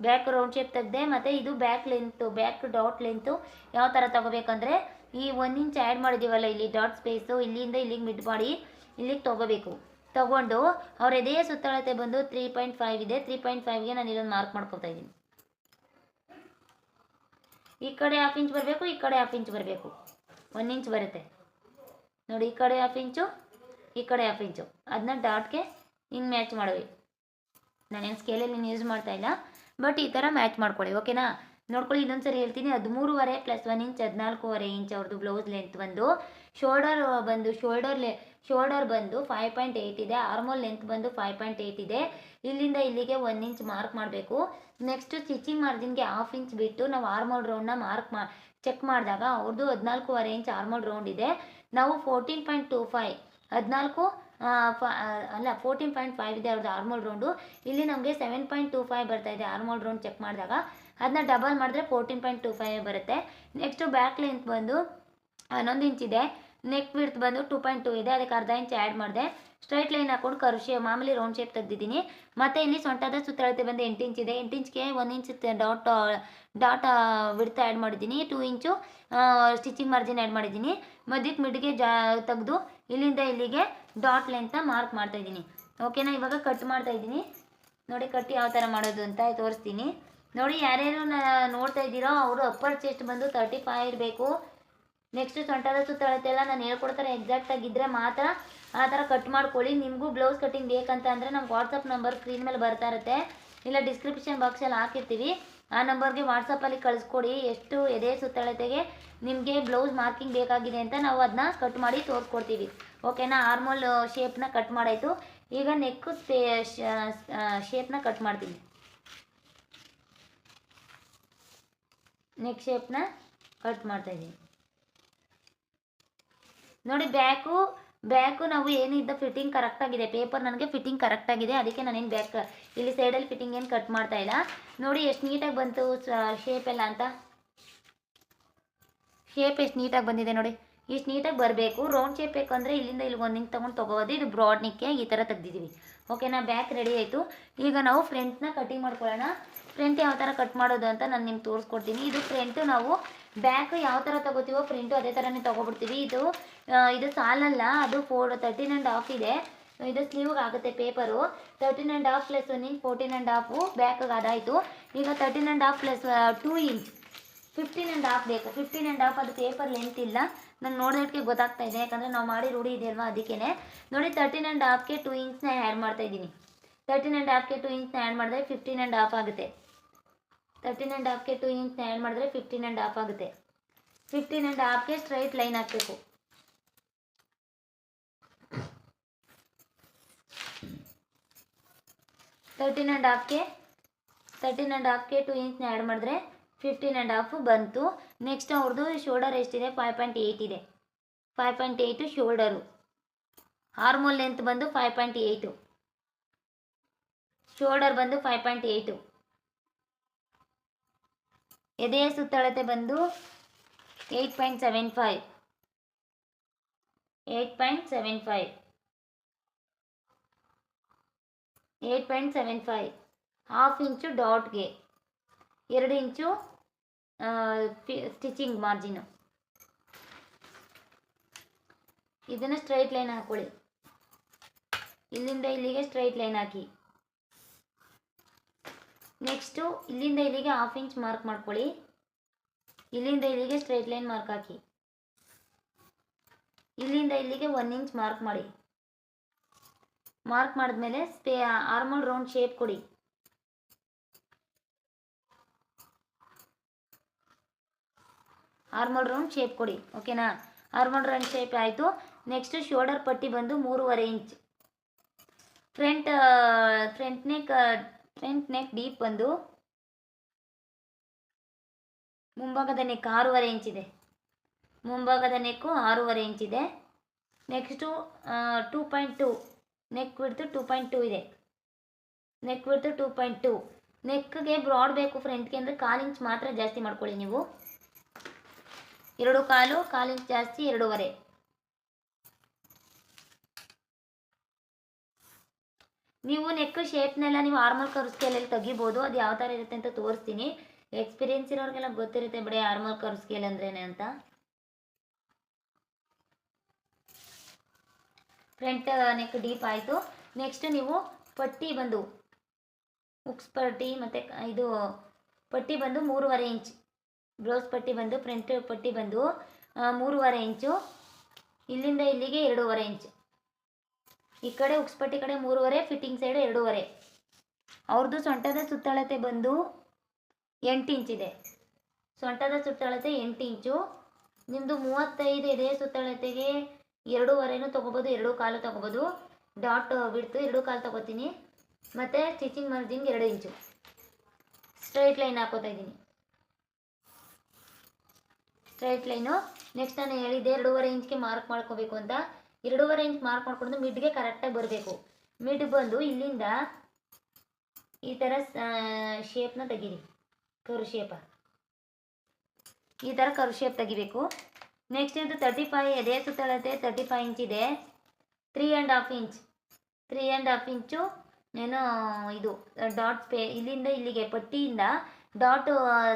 ಬ್ಯಾಕ್ ರೌಂಡ್ ಶೇಪ್ ತೆಗ್ದೆ. ಮತ್ತು ಇದು back length back dot length ಯಾವ ಥರ ತಗೋಬೇಕಂದ್ರೆ ಈ ಒಂದು ಇಂಚ್ ಆ್ಯಡ್ ಮಾಡಿದ್ದೀವಲ್ಲ ಇಲ್ಲಿ ಡಾಟ್ ಸ್ಪೇಸು ಇಲ್ಲಿಂದ ಇಲ್ಲಿಗೆ ಮಿಡ್ ಮಾಡಿ ಇಲ್ಲಿಗೆ ತೊಗೋಬೇಕು. ತಗೊಂಡು ಅವ್ರ ಎದೆಯ ಸುತ್ತಳತೆ ಬಂದು ತ್ರೀ ಪಾಯಿಂಟ್ ಫೈವ್ ಇದೆ. ತ್ರೀ ಪಾಯಿಂಟ್ ಫೈವ್ಗೆ ನಾನು ಇಲ್ಲೊಂದು ಮಾರ್ಕ್ ಮಾಡ್ಕೊತಾ ಇದ್ದೀನಿ. ಈ ಕಡೆ ಹಾಫ್ ಇಂಚ್ ಬರಬೇಕು, ಈ ಕಡೆ ಹಾಫ್ ಇಂಚ್ ಬರಬೇಕು. ಒಂದು ಇಂಚ್ ಬರುತ್ತೆ. ನೋಡಿ, ಈ ಕಡೆ ಹಾಫ್ ಇಂಚು ಈ ಕಡೆ ಹಾಫ್ ಇಂಚು ಅದನ್ನ ಡಾಟ್ಗೆ ಇನ್ನು ಮ್ಯಾಚ್ ಮಾಡಬೇಕು ನಾನೇನು ಸ್ಕೇಲಲ್ಲಿ ನೀನು ಯೂಸ್ ಮಾಡ್ತಾ ಇಲ್ಲ ಬಟ್ ಈ ಥರ ಮ್ಯಾಚ್ ಮಾಡ್ಕೊಳ್ಳಿ ಓಕೆನಾ ನೋಡ್ಕೊಳ್ಳಿ ಇನ್ನೊಂದ್ಸರಿ ಹೇಳ್ತೀನಿ. ಹದಿಮೂರುವರೆ ಪ್ಲಸ್ ಒನ್ ಇಂಚ್ ಹದಿನಾಲ್ಕೂವರೆ ಇಂಚ್ ಅವ್ರದ್ದು ಬ್ಲೌಸ್ ಲೆಂತ್ ಬಂದು ಶೋಲ್ಡರ್ ಬಂದು ಶೋಲ್ಡರ್ ಲೆ ಶೋಲ್ಡರ್ ಬಂದು ಫೈವ್ ಪಾಯಿಂಟ್ ಏಯ್ಟ್ ಇದೆ. ಆರ್ಮೋಲ್ ಲೆಂತ್ ಬಂದು ಫೈವ್ ಪಾಯಿಂಟ್ ಏಯ್ಟ್ ಇದೆ. ಇಲ್ಲಿಂದ ಇಲ್ಲಿಗೆ ಒನ್ ಇಂಚ್ ಮಾರ್ಕ್ ಮಾಡಬೇಕು. ನೆಕ್ಸ್ಟ್ ಸ್ಟಿಚಿಂಗ್ ಮಾರ್ಜಿನ್ಗೆ ಹಾಫ್ ಇಂಚ್ ಬಿಟ್ಟು ನಾವು ಆರ್ಮೋಲ್ ರೌಂಡ್ನ ಮಾರ್ಕ್ ಮಾ ಚೆಕ್ ಮಾಡಿದಾಗ ಅವ್ರದ್ದು ಹದಿನಾಲ್ಕೂವರೆ ಇಂಚ್ ಆರ್ಮೋಲ್ ರೌಂಡ್ ಇದೆ. ನಾವು ಫೋರ್ಟೀನ್ ಪಾಯಿಂಟ್ ಟೂ ಫೈ ಹದಿನಾಲ್ಕು ಅಲ್ಲ ಫೋರ್ಟೀನ್ ಪಾಯಿಂಟ್ ಫೈವ್ ಇದೆ ಅವ್ರದ್ದು ಆರ್ಮೋಲ್ ರೌಂಡು ಇಲ್ಲಿ ನಮಗೆ ಸೆವೆನ್ ಪಾಯಿಂಟ್ ಟೂ ಫೈವ್ ಬರ್ತಾ ಇದೆ ಆರ್ಮೋಲ್ ರೌಂಡ್ ಚೆಕ್ ಮಾಡಿದಾಗ. ಅದನ್ನ ಡಬಲ್ ಮಾಡಿದ್ರೆ ಫೋರ್ಟೀನ್ ಪಾಯಿಂಟ್ ಟೂ ಫೈವ್ ಬರುತ್ತೆ. ನೆಕ್ಸ್ಟು ಬ್ಯಾಕ್ ಲೆಂತ್ ಬಂದು, ಹನ್ನೊಂದು ಇಂಚ್ ಇದೆ. ನೆಕ್ ವಿಡ್ತ್ ಬಂದು ಟೂ ಪಾಯಿಂಟ್ ಟೂ ಇದೆ. ಅದಕ್ಕೆ ಅರ್ಧ ಇಂಚ್ ಆ್ಯಡ್ ಮಾಡಿದೆ. ಸ್ಟ್ರೈಟ್ ಲೈನ್ ಹಾಕೊಂಡು ಕರು ಶೇಪ್ ಮಾಮೂಲಿ ರೌಂಡ್ ಶೇಪ್ ತೆಗ್ದಿದ್ದೀನಿ. ಮತ್ತು ಇಲ್ಲಿ ಸೊಂಟದ ಸುತ್ತಳತೆ ಬಂದು ಎಂಟು ಇಂಚ್ ಇದೆ. ಎಂಟು ಇಂಚ್ಗೆ ಒಂದು inch dot dot width add ಮಾಡಿದ್ದೀನಿ. Two inch stitching margin add ಮಾಡಿದ್ದೀನಿ. ಮಧ್ಯಕ್ಕೆ ಮಿಡ್ಗೆ ಜಾ, ತೆಗೆದು ಇಲ್ಲಿಂದ ಇಲ್ಲಿಗೆ ಡಾಟ್ ಲೆಂತ್ನ ಮಾರ್ಕ್ ಮಾಡ್ತಾಯಿದ್ದೀನಿ ಓಕೆನಾ ಇವಾಗ ಕಟ್ ಮಾಡ್ತಾಯಿದ್ದೀನಿ ನೋಡಿ ಕಟ್ ಯಾವ ಥರ ಮಾಡೋದು ಅಂತ ತೋರಿಸ್ತೀನಿ. ನೋಡಿ, ಯಾರ್ಯಾರು ನೋಡ್ತಾ ಇದ್ದೀರೋ ಅವರು ಅಪ್ಪರ್ ಚೆಸ್ಟ್ ಬಂದು ತರ್ಟಿ ಫೈವ್ ಇರಬೇಕು. ನೆಕ್ಸ್ಟ್ ಸೊಂಟದ ಸುತ್ತಳತೆ ಎಲ್ಲ ನಾನು ಹೇಳ್ಕೊಡ್ತಾರೆ ಎಕ್ಸಾಕ್ಟ್ ಇದ್ದರೆ ಮಾತ್ರ ಆ ಥರ ಕಟ್ ಮಾಡ್ಕೊಳ್ಳಿ. ನಿಮಗೂ ಬ್ಲೌಸ್ ಕಟ್ಟಿಂಗ್ ಬೇಕಂತ ಅಂದರೆ ನಮ್ಮ ವಾಟ್ಸಪ್ ನಂಬರ್ ಸ್ಕ್ರೀನ್ ಮೇಲೆ ಬರ್ತಾ ಇರುತ್ತೆ. ಇಲ್ಲ ಡಿಸ್ಕ್ರಿಪ್ಷನ್ ಬಾಕ್ಸಲ್ಲಿ ಹಾಕಿರ್ತೀವಿ. ಆ ನಂಬರ್ಗೆ ವಾಟ್ಸಪ್ಪಲ್ಲಿ ಕಳಿಸ್ಕೊಡಿ. ಎಷ್ಟು ಎದೆ ಸುತ್ತಳತೆಗೆ ನಿಮಗೆ ಬ್ಲೌಸ್ ಮಾರ್ಕಿಂಗ್ ಬೇಕಾಗಿದೆ ಅಂತ ನಾವು ಅದನ್ನ ಕಟ್ ಮಾಡಿ ತೋರಿಸ್ಕೊಡ್ತೀವಿ. ಓಕೆನಾ ಆರ್ಮೋಲ್ ಶೇಪ್ನ ಕಟ್ ಮಾಡಾಯಿತು. ಈಗ ನೆಕ್ಕು ಸ್ಪೇ ಶೇಪ್ನ ಕಟ್ ಮಾಡ್ತೀನಿ. ನೆಕ್ ಶೇಪ್ನ ಕಟ್ ಮಾಡ್ತಾ ಇದ್ದೀನಿ. ನೋಡಿ ಬ್ಯಾಕು ಬ್ಯಾಕು ನಾವು ಏನಿದ್ದ ಫಿಟ್ಟಿಂಗ್ ಕರೆಕ್ಟಾಗಿದೆ ಪೇಪರ್ ನನಗೆ ಫಿಟ್ಟಿಂಗ್ ಕರೆಕ್ಟಾಗಿದೆ ಅದಕ್ಕೆ ನಾನೇನು ಬ್ಯಾಕ್ ಇಲ್ಲಿ ಸೈಡಲ್ಲಿ ಫಿಟ್ಟಿಂಗ್ ಏನು ಕಟ್ ಮಾಡ್ತಾ ಇಲ್ಲ. ನೋಡಿ ಎಷ್ಟು ನೀಟಾಗಿ ಬಂತು ಶೇಪ್ ಎಲ್ಲ ಅಂತ. ಶೇಪ್ ಎಷ್ಟು ನೀಟಾಗಿ ಬಂದಿದೆ ನೋಡಿ. ಇಷ್ಟು ನೀಟಾಗಿ ಬರಬೇಕು. ರೌಂಡ್ ಶೇಪ್ ಬೇಕಂದರೆ ಇಲ್ಲಿಂದ ಇಲ್ಲಿ ಒಂದು ನಿಂಗೆ ತೊಗೊಂಡು ತೊಗೋಬೋದು ಇದು ಬ್ರಾಡ್ ನಿಕ್ಕೆ ಈ ಥರ ತೆಗ್ದಿದ್ದೀವಿ ಓಕೆನಾ ಬ್ಯಾಕ್ ರೆಡಿ ಆಯಿತು. ಈಗ ನಾವು ಫ್ರಂಟ್ನ ಕಟಿಂಗ್ ಮಾಡ್ಕೊಳ್ಳೋಣ. ಫ್ರಂಟ್ ಯಾವ ಥರ ಕಟ್ ಮಾಡೋದು ಅಂತ ನಾನು ನಿಮ್ಗೆ ತೋರಿಸ್ಕೊಡ್ತೀನಿ. ಇದು ಫ್ರಂಟು ನಾವು ಬ್ಯಾಕ್ ಯಾವ ಥರ ತಗೋತೀವೋ ಫ್ರಂಟು ಅದೇ ಥರನೇ ತೊಗೊಬಿಡ್ತೀವಿ. ಇದು ಇದು ಸಾಲಲ್ಲ, ಅದು ಫೋರ್ ತರ್ಟೀನ್ ಆ್ಯಂಡ್ ಹಾಫ್ ಇದೆ. ಇದು ಸ್ಲೀವ್ಗೆ ಆಗುತ್ತೆ paper thirteen and half plus one inch fourteen and half ಬ್ಯಾಕ್ಗೆ ಅದಾಯಿತು. ಈಗ thirteen and half plus two inch fifteen and half ಬೇಕು. ಫಿಫ್ಟೀನ್ ಆ್ಯಂಡ್ ಹಾಫ್ ಅದು ಪೇಪರ್ ಲೆಂತ್ ಇಲ್ಲ. ನಾನು ನೋಡೋದಕ್ಕೆ ಗೊತ್ತಾಗ್ತಾ ಇದೆ. ಯಾಕಂದರೆ ನಾವು ಮಾಡಿ ರೂಢಿ ಇದೆಯಲ್ವಾ ಅದಕ್ಕೇ ನೋಡಿ ತರ್ಟೀನ್ ಆ್ಯಂಡ್ ಹಾಫ್ಗೆ ಟೂ ಇಂಚ್ನ ಆ್ಯಡ್ ಮಾಡ್ತಾ ಇದ್ದೀನಿ. ತರ್ಟೀನ್ ಆ್ಯಂಡ್ ಹಾಫ್ಗೆ ಟೂ ಇಂಚ್ನ ಆ್ಯಡ್ ಮಾಡಿದ್ರೆ ಫಿಫ್ಟೀನ್ ಆ್ಯಂಡ್ ಹಾಫ್ ಆಗುತ್ತೆ. ತರ್ಟೀನ್ ಆ್ಯಂಡ್ ಹಾಫ್ಗೆ ಟೂ ಇಂಚ್ನ ಆ್ಯಡ್ ಮಾಡಿದ್ರೆ ಫಿಫ್ಟೀನ್ ಆ್ಯಂಡ್ ಹಾಫ್ ಆಗುತ್ತೆ. ಫಿಫ್ಟೀನ್ ಆ್ಯಂಡ್ ಹಾಫ್ಗೆ ಸ್ಟ್ರೈಟ್ ಲೈನ್ ಹಾಕಬೇಕು. ತರ್ಟೀನ್ ಆ್ಯಂಡ್ ಹಾಫ್ಗೆ ತರ್ಟೀನ್ ಆ್ಯಂಡ್ ಹಾಫ್ಗೆ ಟೂ ಇಂಚ್ನ ಆ್ಯಡ್ ಮಾಡಿದ್ರೆ ಫಿಫ್ಟೀನ್ ಆ್ಯಂಡ್ ಹಾಫು ಬಂತು. ನೆಕ್ಸ್ಟ್ ಅವ್ರದ್ದು ಶೋಲ್ಡರ್ ಎಷ್ಟಿದೆ? ಫೈವ್ ಪಾಯಿಂಟ್ ಏಯ್ಟ್ ಇದೆ. Five point eight shoulder armhole length ಬಂದು ಫೈವ್ ಪಾಯಿಂಟ್ ಏಯ್ಟು ಶೋಲ್ಡರ್ ಬಂದು ಫೈವ್ ಪಾಯಿಂಟ್ ಏಯ್ಟು ಎದೆಯ ಸುತ್ತಳತೆ ಬಂದು eight point seven five eight point seven five eight point seven five half inch ಡಾಟ್ಗೆ ಎರಡು ಇಂಚು ಸ್ಟಿಚಿಂಗ್ ಮಾರ್ಜಿನು ಇದನ್ನು ಸ್ಟ್ರೈಟ್ ಲೈನ್ ಹಾಕೊಳ್ಳಿ. ಇಲ್ಲಿಂದ ಇಲ್ಲಿಗೆ ಸ್ಟ್ರೈಟ್ ಲೈನ್ ಹಾಕಿ. ನೆಕ್ಸ್ಟು ಇಲ್ಲಿಂದ ಇಲ್ಲಿಗೆ ಹಾಫ್ ಇಂಚ್ ಮಾರ್ಕ್ ಮಾಡ್ಕೊಳ್ಳಿ. ಇಲ್ಲಿಂದ ಇಲ್ಲಿಗೆ ಸ್ಟ್ರೈಟ್ ಲೈನ್ ಮಾರ್ಕ್ ಹಾಕಿ. ಇಲ್ಲಿಂದ ಇಲ್ಲಿಗೆ ಒನ್ ಇಂಚ್ ಮಾರ್ಕ್ ಮಾಡಿ. ಮಾರ್ಕ್ ಮಾಡಿದ್ಮೇಲೆ ಸ್ಪೇ ಆರ್ಮಲ್ ರೌಂಡ್ ಶೇಪ್ ಕೊಡಿ. ಆರ್ಮಲ್ ರೌಂಡ್ ಶೇಪ್ ಕೊಡಿ ಓಕೆನಾ ಆರ್ಮೋಲ್ ರೌಂಡ್ ಶೇಪ್ ಆಯಿತು. ನೆಕ್ಸ್ಟ್ ಶೋಲ್ಡರ್ ಪಟ್ಟಿ ಬಂದು ಮೂರುವರೆ inch front front neck front neck deep ಬಂದು ಮುಂಭಾಗದ ನೆಕ್ ಆರೂವರೆ ಇಂಚ್ ಇದೆ. ಮುಂಭಾಗದ ನೆಕ್ಕು ಆರೂವರೆ ಇಂಚ್ ಇದೆ. Next two point two. Neck width two point two ಇದೆ. Neck width two point two. ನೆಕ್ಗೆ broad ಬೇಕು ಫ್ರಂಟ್ಗೆ ಅಂದರೆ ಕಾಲು ಇಂಚ್ ಮಾತ್ರ ಜಾಸ್ತಿ ಮಾಡ್ಕೊಳ್ಳಿ ನೀವು. ಎರಡು ಕಾಲು ಕಾಲು ಇಂಚ್ ಜಾಸ್ತಿ, ಎರಡೂವರೆ. ನೀವು ನೆಕ್ ಶೇಪ್ನೆಲ್ಲ ನೀವು ಆರ್ಮಲ್ ಕರ್ವ್ ಸ್ಕೇಲಲ್ಲಿ ತೆಗಿಬೋದು. ಅದು ಯಾವ ಥರ ಇರುತ್ತೆ ಅಂತ ತೋರಿಸ್ತೀನಿ. ಎಕ್ಸ್ಪೀರಿಯನ್ಸ್ ಇರೋರಿಗೆಲ್ಲ ಗೊತ್ತಿರುತ್ತೆ ಬಿಡಿ ಆರ್ಮಲ್ ಕರ್ವ್ ಸ್ಕೇಲ್ ಅಂದ್ರೇನೆ ಅಂತ ಫ್ರಂಟ್ ನೆಕ್ ಡೀಪ್ ಆಯಿತು. ನೆಕ್ಸ್ಟ್ ನೀವು ಪಟ್ಟಿ ಬಂದು, ಉಕ್ಸ್ ಪಟ್ಟಿ ಮತ್ತು ಇದು ಪಟ್ಟಿ ಬಂದು ಮೂರುವರೆ ಇಂಚ್. ಬ್ಲೌಸ್ ಪಟ್ಟಿ ಬಂದು ಫ್ರಂಟ್ ಪಟ್ಟಿ ಬಂದು ಮೂರುವರೆ ಇಂಚು. ಇಲ್ಲಿಂದ ಇಲ್ಲಿಗೆ ಎರಡೂವರೆ ಇಂಚು. ಈ ಕಡೆ ಉಕ್ಸ್ಪಟ್ಟಿ ಕಡೆ ಮೂರುವರೆ ಫಿಟ್ಟಿಂಗ್ ಸೈಡ್ ಎರಡೂವರೆ. ಅವ್ರದ್ದು ಸೊಂಟದ ಸುತ್ತಳತೆ ಬಂದು ಎಂಟು ಇಂಚಿದೆ ಸೊಂಟದ ಸುತ್ತಳತೆ ಎಂಟು ಇಂಚು. ನಿಮ್ಮದು ಮೂವತ್ತೈದು ಇದೆ ಸುತ್ತಳತೆಗೆ, ಎರಡೂವರೆನೂ ತೊಗೋಬೋದು, ಎರಡು ಕಾಲು ತೊಗೋಬೋದು. ಡಾಟ್ ಬಿಡ್ತು ಎರಡು ಕಾಲು ತೊಗೋತೀನಿ. ಮತ್ತು ಸ್ಟಿಚಿಂಗ್ ಮಾರ್ಜಿನ್ಗೆ ಎರಡು ಇಂಚು. ಸ್ಟ್ರೈಟ್ ಲೈನ್ ಹಾಕೋತಾ ಇದ್ದೀನಿ. ಸ್ಟ್ರೈಟ್ ಲೈನು ನೆಕ್ಸ್ಟ್ ನಾನು ಹೇಳಿದ್ದೆ ಎರಡೂವರೆ ಇಂಚ್ಗೆ ಮಾರ್ಕ್ ಮಾಡ್ಕೋಬೇಕು ಅಂತ. ಎರಡೂವರೆ ಇಂಚ್ ಮಾರ್ಕ್ ಮಾಡ್ಕೊಂಡು ಮಿಡ್ಗೆ ಕರೆಕ್ಟಾಗಿ ಬರಬೇಕು. ಮಿಡ್ ಬಂದು ಇಲ್ಲಿಂದ ಈ ಥರ ಶೇಪ್ನ ತೆಗೀರಿ. ಕರು ಶೇಪ ಈ ಥರ ಕರು ಶೇಪ್ ತೆಗಿಬೇಕು. ನೆಕ್ಸ್ಟ್ ಇದು ತರ್ಟಿ ಫೈವ್ ಅದೇ ಸುತ್ತಳತೆ ತರ್ಟಿ ಫೈವ್ ಇಂಚ್ ಇದೆ. Three and half inch three and half inch ಏನೋ, ಇದು ಡಾಟ್ ಪೇ, ಇಲ್ಲಿಂದ ಇಲ್ಲಿಗೆ, ಪಟ್ಟಿಯಿಂದ ಡಾಟ್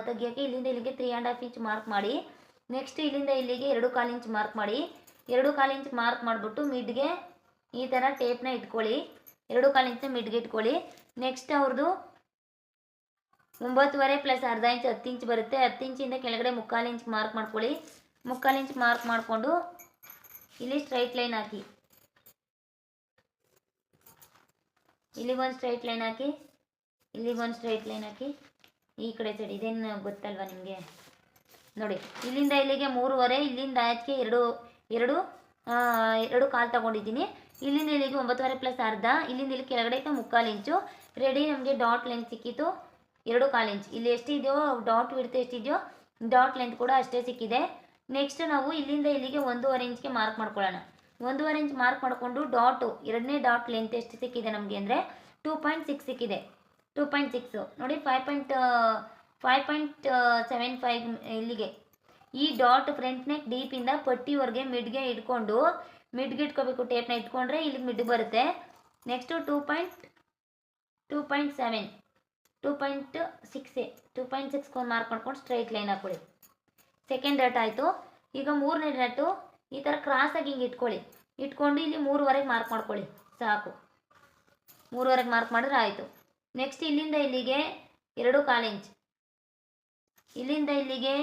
ತೆಗಿಯೋಕ್ಕೆ ಇಲ್ಲಿಂದ ಇಲ್ಲಿಗೆ three and half inch mark ಮಾಡಿ. ನೆಕ್ಸ್ಟ್ ಇಲ್ಲಿಂದ ಇಲ್ಲಿಗೆ ಎರಡು ಕಾಲು ಇಂಚ್ ಮಾರ್ಕ್ ಮಾಡಿ. ಎರಡು ಕಾಲು ಇಂಚ್ ಮಾರ್ಕ್ ಮಾಡಿಬಿಟ್ಟು ಮಿಡ್ಗೆ ಈ ಥರ ಟೇಪ್ನ ಇಟ್ಕೊಳ್ಳಿ. ಎರಡು ಕಾಲು ಇಂಚ್ ಮಿಡ್ಗೆ ಇಟ್ಕೊಳ್ಳಿ. ನೆಕ್ಸ್ಟ್ ಅವ್ರದ್ದು ಒಂಬತ್ತುವರೆ ಪ್ಲಸ್ ಅರ್ಧ ಇಂಚ್, ಹತ್ತು ಇಂಚ್ ಬರುತ್ತೆ. ಹತ್ತು ಇಂಚಿಂದ ಕೆಳಗಡೆ ಮುಕ್ಕಾಲು ಇಂಚ್ ಮಾರ್ಕ್ ಮಾಡ್ಕೊಳ್ಳಿ. ಮುಕ್ಕಾಲು ಇಂಚ್ ಮಾರ್ಕ್ ಮಾಡಿಕೊಂಡು ಇಲ್ಲಿ ಸ್ಟ್ರೈಟ್ ಲೈನ್ ಹಾಕಿ. ಇಲ್ಲಿಗೊಂದು ಸ್ಟ್ರೈಟ್ ಲೈನ್ ಹಾಕಿ. ಇಲ್ಲಿಗೊಂದು ಸ್ಟ್ರೈಟ್ ಲೈನ್ ಹಾಕಿ. ಈ ಕಡೆ ಸೈಡ್ ಇದೇನು ಗೊತ್ತಲ್ವಾ ನಿಮಗೆ? ನೋಡಿ, ಇಲ್ಲಿಂದ ಇಲ್ಲಿಗೆ ಮೂರುವರೆ, ಇಲ್ಲಿಂದ ಆಚೆಗೆ ಎರಡು ಎರಡು ಎರಡು ಕಾಲು ತಗೊಂಡಿದ್ದೀನಿ. ಇಲ್ಲಿಂದ ಇಲ್ಲಿಗೆ ಒಂಬತ್ತುವರೆ ಪ್ಲಸ್ ಅರ್ಧ, ಇಲ್ಲಿಂದ ಇಲ್ಲಿ ಕೆಳಗಡೆ ಇತ್ತು ಮುಕ್ಕಾಲು ಇಂಚು ರೆಡಿ ನಮಗೆ ಡಾಟ್ ಲೆಂತ್ ಸಿಕ್ಕಿತು ಎರಡು ಕಾಲು ಇಂಚ್ ಇಲ್ಲಿ ಎಷ್ಟಿದೆಯೋ ಡಾಟ್ ಬಿಡ್ತು ಎಷ್ಟಿದೆಯೋ ಡಾಟ್ ಲೆಂತ್ ಕೂಡ ಅಷ್ಟೇ ಸಿಕ್ಕಿದೆ. ನೆಕ್ಸ್ಟ್ ನಾವು ಇಲ್ಲಿಂದ ಇಲ್ಲಿಗೆ ಒಂದೂವರೆ ಇಂಚ್ಗೆ ಮಾರ್ಕ್ ಮಾಡ್ಕೊಳ್ಳೋಣ. ಒಂದೂವರೆ ಇಂಚ್ ಮಾರ್ಕ್ ಮಾಡಿಕೊಂಡು ಡಾಟು ಎರಡನೇ ಡಾಟ್ ಲೆಂತ್ ಎಷ್ಟು ಸಿಕ್ಕಿದೆ ನಮಗೆ ಅಂದರೆ ಟೂ ಪಾಯಿಂಟ್ ಸಿಕ್ಸ್ ಸಿಕ್ಕಿದೆ. ಟೂ ಪಾಯಿಂಟ್ ಸಿಕ್ಸು ನೋಡಿ five point five point seven five ಇಲ್ಲಿಗೆ. ಈ ಡಾಟ್ ಫ್ರಂಟ್ ನೆಕ್ ಡೀಪಿಂದ ಪಟ್ಟಿವರೆಗೆ ಮಿಡ್ಗೆ ಇಟ್ಕೊಂಡು, ಮಿಡ್ಗೆ ಇಟ್ಕೋಬೇಕು ಟೇಪ್ನ ಇಟ್ಕೊಂಡ್ರೆ ಇಲ್ಲಿ ಮಿಡ್ ಬರುತ್ತೆ. Next two point two point seven two point ಸಿಕ್ಸೇ two point six mark ಮಾಡ್ಕೊಂಡು ಸ್ಟ್ರೈಟ್ ಲೈನ್ ಹಾಕ್ಕೊಳ್ಳಿ. ಸೆಕೆಂಡ್ ಡಾಟ್ ಆಯಿತು. ಈಗ ಮೂರನೇ ಡಾಟು ಈ ಥರ ಕ್ರಾಸಾಗಿ ಹಿಂಗೆ ಇಟ್ಕೊಳ್ಳಿ. ಇಟ್ಕೊಂಡು ಇಲ್ಲಿ ಮೂರುವರೆಗೆ ಮಾರ್ಕ್ ಮಾಡ್ಕೊಳ್ಳಿ. ಸಾಕು. ಮೂರುವರೆಗೆ ಮಾರ್ಕ್ ಮಾಡಿದ್ರೆ ಆಯಿತು. ನೆಕ್ಸ್ಟ್ ಇಲ್ಲಿಂದ ಇಲ್ಲಿಗೆ ಎರಡು ಕಾಲು ಇಂಚ್ ಇಲ್ಲಿಂದ ಇಲ್ಲಿಗೆ